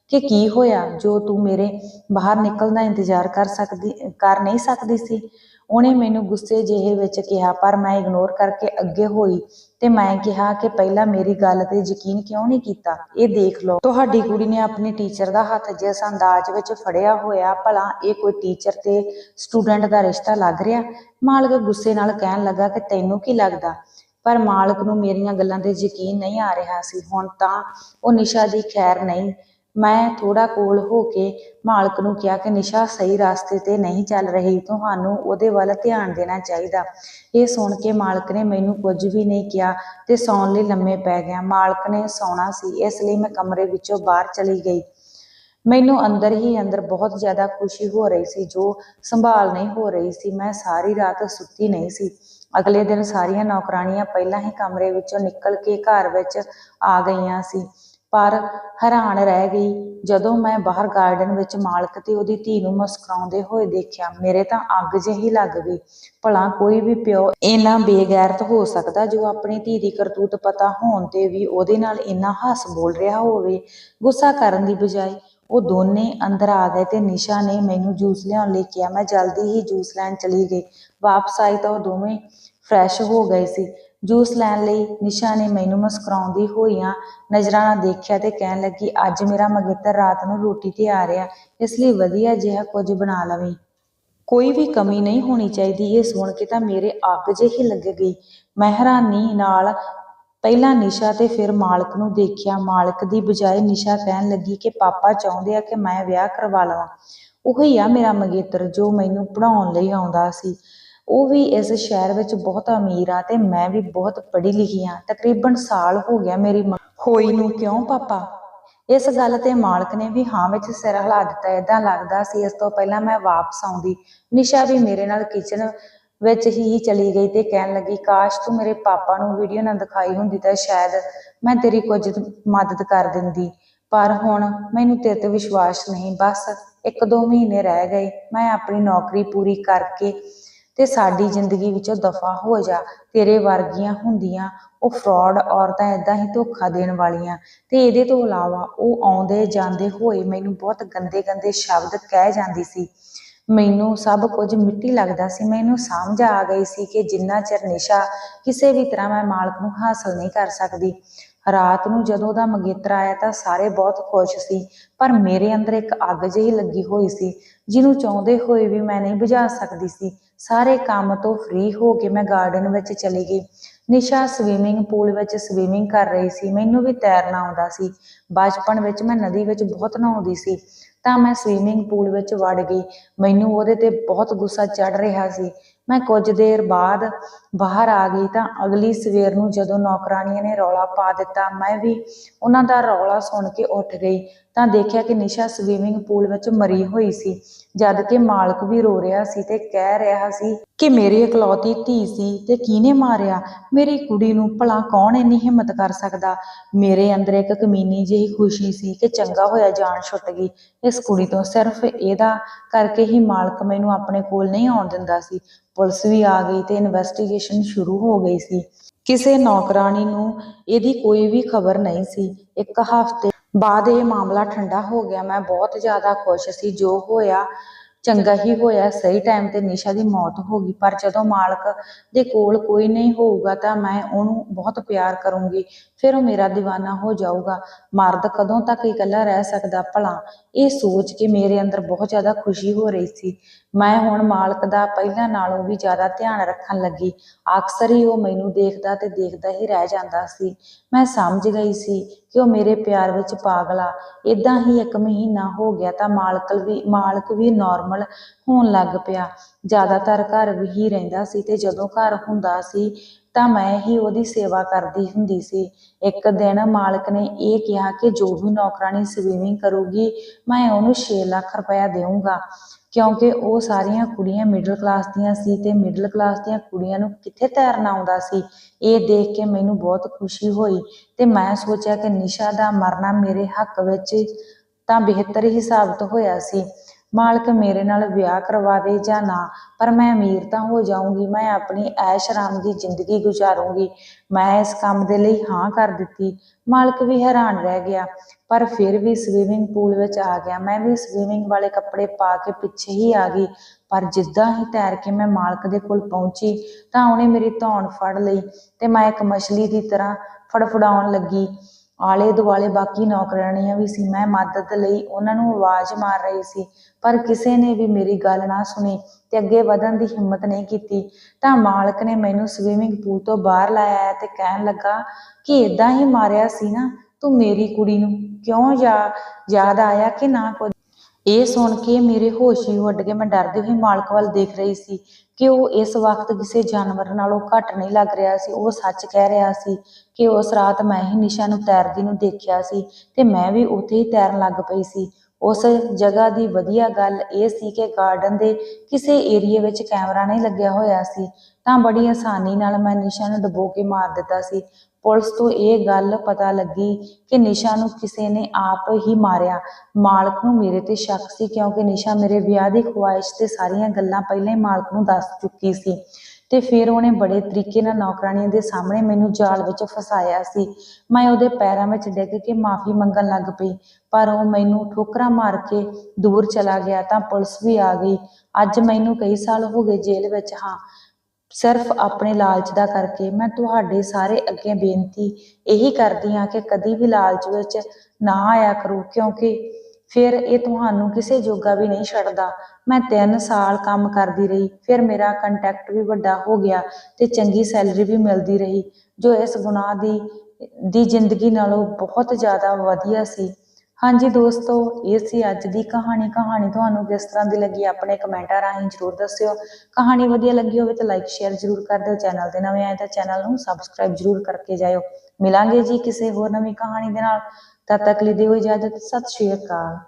ਕਿ ਕੀ ਹੋਇਆ, ਜੋ ਤੂੰ ਮੇਰੇ ਬਾਹਰ ਨਿਕਲਣ ਦਾ ਇੰਤਜ਼ਾਰ ਕਰ ਸਕਦੀ, ਕਰ ਨਹੀਂ ਸਕਦੀ ਸੀ। ਉਹਨੇ ਮੈਨੂੰ ਗੁੱਸੇ ਜਿਹੇ ਵਿੱਚ ਕਿਹਾ, ਪਰ ਮੈਂ ਇਗਨੋਰ ਕਰਕੇ ਅੱਗੇ ਹੋਈ ਤੇ ਮੈਂ ਕਿਹਾ ਕਿ ਪਹਿਲਾਂ ਮੇਰੀ ਗੱਲ ਤੇ ਯਕੀਨ ਕਿਉਂ ਨਹੀਂ ਕੀਤਾ? ਇਹ ਦੇਖ ਲਓ। ਤੁਹਾਡੀ ਕੁੜੀ ਨੇ ਆਪਣੀ ਟੀਚਰ ਦਾ ਹੱਥ ਜਿਸ ਅੰਦਾਜ਼ ਵਿੱਚ ਫੜਿਆ ਹੋਇਆ, ਭਲਾ ਇਹ ਕੋਈ ਟੀਚਰ ਤੇ ਸਟੂਡੈਂਟ ਦਾ ਰਿਸ਼ਤਾ ਲੱਗ ਰਿਹਾ? ਮਾਲਕ ਗੁੱਸੇ ਨਾਲ ਕਹਿਣ ਲੱਗਾ ਕਿ ਤੈਨੂੰ ਕੀ ਲੱਗਦਾ? ਪਰ ਮਾਲਕ ਨੂੰ ਮੇਰੀਆਂ ਗੱਲਾਂ ਤੇ ਯਕੀਨ ਨਹੀਂ ਆ ਰਿਹਾ ਸੀ। ਹੁਣ ਤਾਂ ਉਹ ਨਿਸ਼ਾ ਦੀ ਖੈਰ ਨਹੀਂ ਮੈਂ ਥੋੜਾ ਕੋਲ ਹੋ ਕੇ ਮਾਲਕ ਨੂੰ ਕਿਹਾ ਕਿ ਨਿਸ਼ਾ ਸਹੀ ਰਸਤੇ ਤੇ ਨਹੀਂ ਚੱਲ ਰਹੀ, ਤੁਹਾਨੂੰ ਉਹਦੇ ਵੱਲ ਧਿਆਨ ਦੇਣਾ ਚਾਹੀਦਾ। ਇਹ ਸੁਣ ਕੇ ਮਾਲਕ ਨੇ ਮੈਨੂੰ ਕੁਝ ਵੀ ਨਹੀਂ ਕਿਹਾ ਤੇ ਸੌਣ ਲਈ ਲੰਮੇ ਪੈ ਗਿਆ। ਮਾਲਕ ਨੇ ਸੌਣਾ ਸੀ, ਇਸ ਲਈ ਮੈਂ ਕਮਰੇ ਵਿੱਚੋਂ ਬਾਹਰ ਚਲੀ ਗਈ। ਮੈਨੂੰ ਅੰਦਰ ਹੀ ਅੰਦਰ ਬਹੁਤ ਜ਼ਿਆਦਾ ਖੁਸ਼ੀ ਹੋ ਰਹੀ ਸੀ, ਜੋ ਸੰਭਾਲ ਨਹੀਂ ਹੋ ਰਹੀ ਸੀ। ਮੈਂ ਸਾਰੀ ਰਾਤ ਸੁੱਤੀ ਨਹੀਂ ਸੀ। ਅਗਲੇ ਦਿਨ ਸਾਰੀਆਂ ਨੌਕਰਾਣੀਆਂ ਪਹਿਲਾਂ ਹੀ ਕਮਰੇ ਵਿੱਚੋਂ ਨਿਕਲ ਕੇ ਘਰ ਵਿੱਚ ਆ ਗਈਆਂ ਸੀ। ਪਰ ਹੈਰਾਨ ਰਹਿ ਗਈ। ਜਦੋਂ ਮੈਂ ਬਾਹਰ ਗਾਰਡਨ ਵਿੱਚ ਮਾਲਕ ਤੇ ਉਹਦੀ ਧੀ ਨੂੰ ਮੁਸਕਰਾਉਂਦੇ ਹੋਏ ਦੇਖਿਆ, ਮੇਰੇ ਤਾਂ ਅੱਗ ਜਿਹੀ ਲੱਗ ਗਈ। ਭਲਾ ਕੋਈ ਵੀ ਪਿਓ ਇੰਨਾ ਬੇਗੈਰਤ ਹੋ ਸਕਦਾ ਜੋ ਆਪਣੀ ਧੀ ਦੀ ਕਰਤੂਤ ਪਤਾ ਹੋਣ ਤੇ ਵੀ ਉਹਦੇ ਨਾਲ ਇੰਨਾ ਹੱਸ ਬੋਲ ਰਿਹਾ ਹੋਵੇ? ਗੁੱਸਾ ਕਰਨ ਦੀ ਬਜਾਏ ਉਹ ਦੋਨੇ ਅੰਦਰ ਆ ਗਏ ਤੇ ਨਿਸ਼ਾ ਨੇ ਮੈਨੂੰ ਜੂਸ ਲਿਆਉਣ ਲਈ ਕਿਹਾ, ਮੈਂ ਜਲਦੀ ਹੀ ਜੂਸ ਲੈਣ ਚਲੀ ਗਈ। ਵਾਪਸ ਆਈ ਤਾਂ ਉਹ ਦੋਵੇਂ ਫਰੈਸ਼ ਹੋ ਗਏ ਸੀ। ਜੂਸ ਲੈਣ ਲਈ ਨਿਸ਼ਾ ਨੇ ਮੈਨੂੰ ਮੁਸਕਰਾਉਂਦੀ ਹੋਈਆਂ ਨਜ਼ਰਾਂ ਨਾਲ ਦੇਖਿਆ ਤੇ ਕਹਿਣ ਲੱਗੀ, ਅੱਜ ਮੇਰਾ ਮੰਗੇਤਰ ਰਾਤ ਨੂੰ ਰੋਟੀ ਤੇ ਆ ਰਿਹਾ, ਇਸ ਲਈ ਵਧੀਆ ਜਿਹਾ ਕੁਝ ਬਣਾ ਲਵੀਂ। ਕੋਈ ਵੀ ਕਮੀ ਨਹੀਂ ਹੋਣੀ ਚਾਹੀਦੀ, ਇਹ ਸੁਣ ਕੇ ਤਾਂ ਮੇਰੇ ਅੱਗ ਜਿਹੀ ਲੱਗ ਗਈ। ਮੈਂ ਹੈਰਾਨੀ ਨਾਲ ਪਹਿਲਾਂ ਨਿਸ਼ਾ ਤੇ ਫਿਰ ਮਾਲਕ ਨੂੰ ਦੇਖਿਆ। ਮਾਲਕ ਦੀ ਬਜਾਏ ਨਿਸ਼ਾ ਕਹਿਣ ਲੱਗੀ ਕਿ ਪਾਪਾ ਚਾਹੁੰਦੇ ਆ ਕਿ ਮੈਂ ਵਿਆਹ ਕਰਵਾ ਲਵਾਂ। ਉਹੀ ਆ ਮੇਰਾ ਮੰਗੇਤਰ ਜੋ ਮੈਨੂੰ ਪੜਾਉਣ ਲਈ ਆਉਂਦਾ ਸੀ। ਉਹ ਵੀ ਇਸ ਸ਼ਹਿਰ ਵਿੱਚ ਬਹੁਤ ਅਮੀਰ ਆ ਤੇ ਮੈਂ ਵੀ ਬਹੁਤ ਪੜ੍ਹੀ ਲਿਖੀ ਆ। ਤਕਰੀਬਨ ਸਾਲ ਹੋ ਗਿਆ ਮੇਰੀ ਹੋਈ ਨੂੰ ਕਿਉਂ ਪਾਪਾ? ਇਸ ਗੱਲ ਤੇ ਮਾਲਕ ਨੇ ਵੀ ਹਾਂ ਵਿੱਚ ਸਿਰ ਹਿਲਾ ਦਿੱਤਾ, ਏਦਾਂ ਲੱਗਦਾ ਸੀ। ਇਸ ਤੋਂ ਪਹਿਲਾਂ ਮੈਂ ਵਾਪਸ ਆਉਂਦੀ। ਨਿਸ਼ਾ ਵੀ ਮੇਰੇ ਨਾਲ ਕਿਚਨ ਵਿੱਚ ਹੀ ਚਲੀ ਗਈ ਤੇ ਕਹਿਣ ਲੱਗੀ, ਕਾਸ਼ ਤੂੰ ਮੇਰੇ ਪਾਪਾ ਨੂੰ ਵੀਡੀਓ ਨਾ ਦਿਖਾਈ ਹੁੰਦੀ ਤਾਂ ਸ਼ਾਇਦ ਮੈਂ ਤੇਰੀ ਕੁਝ ਮਦਦ ਕਰ ਦਿੰਦੀ। ਪਰ ਹੁਣ ਮੈਨੂੰ ਤੇਰੇ ਤੇ ਵਿਸ਼ਵਾਸ ਨਹੀਂ। ਬਸ ਇੱਕ ਦੋ ਮਹੀਨੇ ਰਹਿ ਗਏ। ਮੈਂ ਆਪਣੀ ਨੌਕਰੀ ਪੂਰੀ ਕਰਕੇ ਤੇ ਸਾਡੀ ਜ਼ਿੰਦਗੀ ਵਿੱਚੋਂ ਦਫਾ ਹੋ ਜਾ। ਤੇਰੇ ਵਰਗੀਆਂ ਹੁੰਦੀਆਂ, ਉਹ ਫਰਾਡ ਔਰਤਾਂ ਇਦਾਂ ਹੀ ਧੋਖਾ ਦੇਣ ਵਾਲੀਆਂ। ਤੇ ਇਹਦੇ ਤੋਂ ਇਲਾਵਾ ਉਹ ਆਉਂਦੇ ਜਾਂਦੇ ਹੋਏ ਮੈਨੂੰ ਬਹੁਤ ਗੰਦੇ ਗੰਦੇ ਸ਼ਬਦ ਕਹਿ ਜਾਂਦੀ ਸੀ। ਮੈਨੂੰ ਸਭ ਕੁਝ ਮਿੱਟੀ ਲੱਗਦਾ ਸੀ। ਮੈਨੂੰ ਸਮਝ ਆ ਗਈ ਸੀ ਕਿ ਜਿੰਨਾ ਚਿਰ ਨਿਸ਼ਾ ਕਿਸੇ ਵੀ ਤਰ੍ਹਾਂ ਮੈਂ ਮਾਲਕ ਨੂੰ ਹਾਸਲ ਨਹੀਂ ਕਰ ਸਕਦੀ। ਰਾਤ ਨੂੰ ਜਦੋਂ ਦਾ ਮੰਗੇਤਰ ਆਇਆ ਤਾਂ ਸਾਰੇ ਬਹੁਤ ਖੁਸ਼ ਸੀ, ਪਰ ਮੇਰੇ ਅੰਦਰ ਇੱਕ ਅੱਗ ਜਿਹੀ ਲੱਗੀ ਹੋਈ ਸੀ, ਜਿਹਨੂੰ ਚਾਹੁੰਦੇ ਹੋਏ ਵੀ ਮੈਂ ਨਹੀਂ ਬੁਝਾ ਸਕਦੀ ਸੀ। ਸਾਰੇ ਕੰਮ ਤੋਂ ਫ੍ਰੀ ਹੋ ਕੇ ਮੈਂ ਗਾਰਡਨ ਵਿੱਚ ਚਲੀ ਗਈ। ਨਿਸ਼ਾ ਸਵੀਮਿੰਗ ਪੂਲ ਵਿੱਚ ਸਵੀਮਿੰਗ ਕਰ ਰਹੀ ਸੀ। ਮੈਨੂੰ ਵੀ ਤੈਰਨਾ ਆਉਂਦਾ ਸੀ। ਬਚਪਨ ਵਿੱਚ ਮੈਂ ਨਦੀ ਵਿੱਚ ਬਹੁਤ ਨਹਾਉਂਦੀ ਸੀ, ਤਾਂ ਮੈਂ ਸਵੀਮਿੰਗ ਪੂਲ ਵਿੱਚ ਵੜ ਗਈ। ਮੈਨੂੰ ਉਹਦੇ ਤੇ ਬਹੁਤ ਗੁੱਸਾ ਚੜ ਰਿਹਾ ਸੀ। ਮੈਂ ਕੁਝ ਦੇਰ ਬਾਅਦ ਬਾਹਰ ਆ ਗਈ ਤਾਂ ਅਗਲੀ ਸਵੇਰ ਨੂੰ ਜਦੋਂ ਨੌਕਰਾਣੀਆਂ ਨੇ ਰੌਲਾ ਪਾ ਦਿੱਤਾ, ਮੈਂ ਵੀ ਉਹਨਾਂ ਦਾ ਰੌਲਾ ਸੁਣ ਕੇ ਉੱਠ ਗਈ ਤਾਂ ਦੇਖਿਆ ਕਿ ਨਿਸ਼ਾ ਸਵੀਮਿੰਗ ਪੂਲ ਵਿੱਚ ਮਰੀ ਹੋਈ ਸੀ, ਜਦ ਕਿ ਮਾਲਕ ਵੀ ਰੋ ਰਿਹਾ ਸੀ ਤੇ ਕਹਿ ਰਿਹਾ ਸੀ ਕਿ ਮੇਰੀ ਇਕਲੌਤੀ ਧੀ ਸੀ ਤੇ ਕਿਹਨੇ ਮਾਰਿਆ? ਮੇਰੀ ਕੁੜੀ ਨੂੰ ਭਲਾ ਕੌਣ ਇੰਨੀ ਹਿੰਮਤ ਕਰ ਸਕਦਾ? ਮੇਰੇ ਅੰਦਰ ਇੱਕ ਕਮੀਨੀ ਜਿਹੀ ਖੁਸ਼ੀ ਸੀ ਕਿ ਚੰਗਾ ਹੋਇਆ ਜਾਨ ਛੁੱਟ ਗਈ। ਇਸ ਕੁੜੀ ਤੋਂ ਸਿਰਫ ਇਹਦਾ ਕਰਕੇ ਹੀ ਮਾਲਕ ਮੈਨੂੰ ਆਪਣੇ ਕੋਲ ਨਹੀਂ ਆਉਣ ਦਿੰਦਾ ਸੀ। ਪੁਲਿਸ ਵੀ ਆ ਗਈ ਤੇ ਇਨਵੈਸਟੀਗੇਸ਼ਨ ਸ਼ੁਰੂ ਹੋ ਗਈ ਸੀ। ਕਿਸੇ ਨੌਕਰਾਨੀ ਨੂੰ ਇਹਦੀ ਕੋਈ ਵੀ ਖਬਰ ਨਹੀਂ ਸੀ। ਇੱਕ ਹਫ਼ਤੇ ਬਾਅਦ ਇਹ ਮਾਮਲਾ ਠੰਡਾ ਹੋ ਗਿਆ। ਮੈਂ ਬਹੁਤ ਜ਼ਿਆਦਾ ਖੁਸ਼ ਸੀ। ਜੋ ਹੋਇਆ, ਚੰਗਾ ਹੀ ਹੋਇਆ। ਸਹੀ ਟਾਈਮ ਤੇ ਨਿਸ਼ਾ ਦੀ ਮੌਤ ਹੋ ਗਈ। ਪਰ ਜਦੋਂ ਮਾਲਕ ਦੇ ਕੋਲ ਕੋਈ ਨਹੀਂ ਹੋਊਗਾ ਤਾਂ ਮੈਂ ਉਹਨੂੰ ਬਹੁਤ ਪਿਆਰ ਕਰੂੰਗੀ। ਫਿਰ ਉਹ ਮੇਰਾ دیਵਾਨਾ ਹੋ ਜਾਊਗਾ। ਮਰਦ ਕਦੋਂ ਤੱਕ ਇਕੱਲਾ ਰਹਿ ਸਕਦਾ ਭਲਾ? ਇਹ ਸੋਚ ਕੇ ਮੇਰੇ ਅੰਦਰ ਬਹੁਤ ਜ਼ਿਆਦਾ ਖੁਸ਼ੀ ਹੋ ਰਹੀ ਸੀ। ਮੈਂ ਹੁਣ ਮਾਲਕ ਦਾ ਪਹਿਲਾਂ ਨਾਲੋਂ ਵੀ ਜ਼ਿਆਦਾ ਧਿਆਨ ਰੱਖਣ ਲੱਗੀ। ਅਕਸਰ ਹੀ ਉਹ ਮੈਨੂੰ ਦੇਖਦਾ ਤੇ ਦੇਖਦਾ ਹੀ ਰਹਿ ਜਾਂਦਾ ਸੀ। ਮੈਂ ਸਮਝ ਗਈ ਸੀ ਕਿ ਉਹ ਮੇਰੇ ਪਿਆਰ ਵਿੱਚ ਪਾਗਲਾ ਆ। ਇਦਾਂ ਹੀ ਇੱਕ ਮਹੀਨਾ ਹੋ ਗਿਆ ਤਾਂ ਮਾਲਕ ਵੀ ਮਾਲਕ ਵੀ ਨਾਰਮਲ ਹੋਣ ਲੱਗ ਪਿਆ। ਜ਼ਿਆਦਾਤਰ ਘਰ ਵੀ ਰਹਿੰਦਾ ਸੀ ਤੇ ਜਦੋਂ ਘਰ ਹੁੰਦਾ ਸੀ ਤਾਂ ਮੈਂ ਹੀ ਉਹਦੀ ਸੇਵਾ ਕਰਦੀ ਹੁੰਦੀ ਸੀ। ਇੱਕ ਦਿਨ ਮਾਲਕ ਨੇ ਇਹ ਕਿਹਾ ਕਿ ਜੋ ਵੀ ਨੌਕਰਾਨੀ ਸਵੀਮਿੰਗ ਕਰੂਗੀ, ਮੈਂ ਉਹਨੂੰ 6 ਲੱਖ ਰੁਪਇਆ ਦੇਵਾਂਗਾ ਕਿਉਂਕਿ ਉਹ ਸਾਰੀਆਂ ਕੁੜੀਆਂ ਮਿਡਲ ਕਲਾਸ ਦੀਆਂ ਸੀ ਤੇ ਮਿਡਲ ਕਲਾਸ ਦੀਆਂ ਕੁੜੀਆਂ ਨੂੰ ਕਿੱਥੇ ਤੈਰਨਾ ਆਉਂਦਾ ਸੀ? ਇਹ ਦੇਖ ਕੇ ਮੈਨੂੰ ਬਹੁਤ ਖੁਸ਼ੀ ਹੋਈ ਤੇ ਮੈਂ ਸੋਚਿਆ ਕਿ ਨਿਸ਼ਾ ਦਾ ਮਰਨਾ ਮੇਰੇ ਹੱਕ ਵਿੱਚ ਤਾਂ ਬਿਹਤਰ ਹੀ ਸਾਬਤ ਹੋਇਆ ਸੀ। ਮਾਲਕ ਮੇਰੇ ਨਾਲ ਵਿਆਹ ਕਰਵਾਵੇ ਜਾਂ ਨਾ, ਪਰ ਮੈਂ ਅਮੀਰ ਤਾਂ ਹੋ ਜਾਊਂਗੀ, ਮੈਂ ਆਪਣੀ ਐਸ਼ ਆਰਾਮ ਦੀ ਜ਼ਿੰਦਗੀ ਗੁਜ਼ਾਰੂੰਗੀ। ਮੈਂ ਇਸ ਕੰਮ ਦੇ ਲਈ ਹਾਂ ਕਰ ਦਿੱਤੀ। ਮਾਲਕ ਵੀ ਹੈਰਾਨ ਰਹਿ ਗਿਆ, ਪਰ ਫਿਰ ਵੀ ਸਵੀਮਿੰਗ ਪੂਲ ਵਿੱਚ ਆ ਗਿਆ। ਮੈਂ ਵੀ ਸਵੀਮਿੰਗ ਵਾਲੇ ਕੱਪੜੇ ਪਾ ਕੇ ਪਿੱਛੇ ਹੀ ਆ ਗਈ, ਪਰ ਜਿੱਦਾਂ ਹੀ ਤੈਰ ਕੇ ਮੈਂ ਮਾਲਕ ਦੇ ਕੋਲ ਪਹੁੰਚੀ, ਤਾਂ ਉਹਨੇ ਮੇਰੀ ਧੌਣ ਫੜ ਲਈ ਤੇ ਮੈਂ ਇੱਕ ਮਛਲੀ ਦੀ ਤਰ੍ਹਾਂ ਫੜਫੜਾਉਣ ਲੱਗੀ। ਆਲੇ ਦੁਆਲੇ ਬਾਕੀ ਨੌਕਰਾਣੀਆਂ ਵੀ ਸੀ, ਮੈਂ ਮਦਦ ਲਈ ਉਹਨਾਂ ਨੂੰ ਆਵਾਜ਼ ਮਾਰ ਰਹੀ ਸੀ, ਪਰ ਕਿਸੇ ਨੇ ਵੀ ਮੇਰੀ ਗੱਲ ਨਾ ਸੁਣੀ ਤੇ ਅੱਗੇ ਵਧਣ ਦੀ ਹਿੰਮਤ ਨਹੀਂ ਕੀਤੀ। ਤਾਂ ਮਾਲਕ ਨੇ ਮੈਨੂੰ ਸਵੀਮਿੰਗ ਪੂਲ ਤੋਂ ਬਾਹਰ ਲਾਇਆ ਤੇ ਕਹਿਣ ਲੱਗਾ, ਕਿ ਇਦਾਂ ਹੀ ਮਾਰਿਆ ਸੀ ਨਾ ਤੂੰ ਮੇਰੀ ਕੁੜੀ ਨੂੰ? ਕਿਉਂ ਯਾ- ਯਾਦ ਆਇਆ ਕਿ ਨਾ ਕੁਝ? ਇਹ ਸੁਣ ਕੇ ਮੇਰੇ ਹੋਸ਼ ਹੀ ਉੱਡ ਗਏ। ਮੈਂ ਡਰਦੀ ਹੋਈ ਮਾਲਕ ਵੱਲ ਦੇਖ ਰਹੀ ਸੀ ਕਿ ਉਹ ਇਸ ਵਕਤ ਕਿਸੇ ਜਾਨਵਰ ਨਾਲੋਂ ਘੱਟ ਨਹੀਂ ਲੱਗ ਰਿਹਾ ਸੀ। ਉਹ ਸੱਚ ਕਹਿ ਰਿਹਾ ਸੀ ਕਿ ਉਸ ਰਾਤ ਮੈਂ ਹੀ ਨਿਸ਼ਾ ਨੂੰ ਤੈਰਦੀ ਨੂੰ ਦੇਖਿਆ ਸੀ ਤੇ ਮੈਂ ਵੀ ਉੱਥੇ ਹੀ ਤੈਰਨ ਲੱਗ ਪਈ ਸੀ। ਉਸ ਜਗ੍ਹਾ ਦੀ ਵਧੀਆ ਗੱਲ ਇਹ ਸੀ ਕਿ ਗਾਰਡਨ ਦੇ ਕਿਸੇ ਏਰੀਏ ਵਿੱਚ ਕੈਮਰਾ ਨਹੀਂ ਲੱਗਿਆ ਹੋਇਆ ਸੀ, ਤਾਂ ਬੜੀ ਆਸਾਨੀ ਨਾਲ ਮੈਂ ਨਿਸ਼ਾ ਨੂੰ ਡਬੋ ਕੇ ਮਾਰ ਦਿੱਤਾ ਸੀ। ਪੁਲਿਸ ਤੋਂ ਇਹ ਗੱਲ ਪਤਾ ਲੱਗੀ ਕਿ ਨਿਸ਼ਾ ਨੂੰ ਕਿਸੇ ਨੇ ਆਪ ਹੀ ਮਾਰਿਆ। ਮਾਲਕ ਨੂੰ ਮੇਰੇ ਤੇ ਸ਼ੱਕ ਸੀ ਕਿਉਂਕਿ ਨਿਸ਼ਾ ਮੇਰੇ ਵਿਆਹ ਦੀ ਖੁਆਇਸ਼ ਤੇ ਸਾਰੀਆਂ ਗੱਲਾਂ ਪਹਿਲਾਂ ਹੀ ਮਾਲਕ ਨੂੰ ਦੱਸ ਚੁੱਕੀ ਸੀ। ਤੇ ਫਿਰ ਉਹਨੇ ਬੜੇ ਤਰੀਕੇ ਨਾਲ ਨੌਕਰਾਣੀਆਂ ਦੇ ਸਾਹਮਣੇ ਮੈਨੂੰ ਜਾਲ ਵਿੱਚ ਫਸਾਇਆ ਸੀ। ਮੈਂ ਉਹਦੇ ਪੈਰਾਂ ਵਿੱਚ ਡਿੱਗ ਕੇ ਮਾਫੀ ਮੰਗਣ ਲੱਗ ਪਈ, ਪਰ ਉਹ ਮੈਨੂੰ ਠੋਕਰਾਂ ਮਾਰ ਕੇ ਦੂਰ ਚਲਾ ਗਿਆ ਤਾਂ ਪੁਲਿਸ ਵੀ ਆ ਗਈ। ਅੱਜ ਮੈਨੂੰ ਕਈ ਸਾਲ ਹੋ ਗਏ ਜੇਲ੍ਹ ਵਿੱਚ ਹਾਂ, ਸਿਰਫ ਆਪਣੇ ਲਾਲਚ ਦਾ ਕਰਕੇ ਮੈਂ ਤੁਹਾਡੇ ਸਾਰੇ ਅੱਗੇ ਬੇਨਤੀ ਇਹੀ ਕਰਦੀ ਹਾਂ ਕਿ ਕਦੀ ਵੀ ਲਾਲਚ ਵਿੱਚ ਨਾ ਆਇਆ ਕਰੋ, ਕਿਉਂਕਿ ਫਿਰ ਇਹ ਤੁਹਾਨੂੰ ਕਿਸੇ ਜੋਗਾ ਵੀ ਨਹੀਂ ਛੱਡਦਾ। ਮੈਂ 3 ਸਾਲ ਕੰਮ ਕਰਦੀ ਰਹੀ, ਫਿਰ ਮੇਰਾ ਕੰਟੈਕਟ ਵੀ ਵੱਡਾ ਹੋ ਗਿਆ ਤੇ ਚੰਗੀ ਸੈਲਰੀ ਵੀ ਮਿਲਦੀ ਰਹੀ, ਜੋ ਇਸ ਗੁਨਾਹ ਦੀ ਦੀ ਜ਼ਿੰਦਗੀ ਨਾਲੋਂ ਬਹੁਤ ਜ਼ਿਆਦਾ ਵਧੀਆ ਸੀ। ਹਾਂਜੀ ਦੋਸਤੋ, ਇਹ ਸੀ ਅੱਜ ਦੀ ਕਹਾਣੀ। ਕਹਾਣੀ ਤੁਹਾਨੂੰ ਕਿਸ ਤਰ੍ਹਾਂ ਦੀ ਲੱਗੀ ਆਪਣੇ ਕਮੈਂਟਾਂ ਰਾਹੀਂ ਜਰੂਰ ਦੱਸਿਓ। ਕਹਾਣੀ ਵਧੀਆ ਲੱਗੀ ਹੋਵੇ ਤਾਂ ਲਾਈਕ ਸ਼ੇਅਰ ਜਰੂਰ ਕਰ ਦਿਓ। ਚੈਨਲ ਤੇ ਨਵੇਂ ਆਏ ਤਾਂ ਚੈਨਲ ਨੂੰ ਸਬਸਕ੍ਰਾਈਬ ਜਰੂਰ ਕਰਕੇ ਜਾਇਓ। ਮਿਲਾਂਗੇ ਜੀ ਕਿਸੇ ਹੋਰ ਨਵੀਂ ਕਹਾਣੀ ਦੇ ਨਾਲ। ਤਦ ਤੱਕ ਲਈ ਦਿਓ ਇਜਾਜ਼ਤ ਸਤਿ ਸ਼੍ਰੀ ਅਕਾਲ।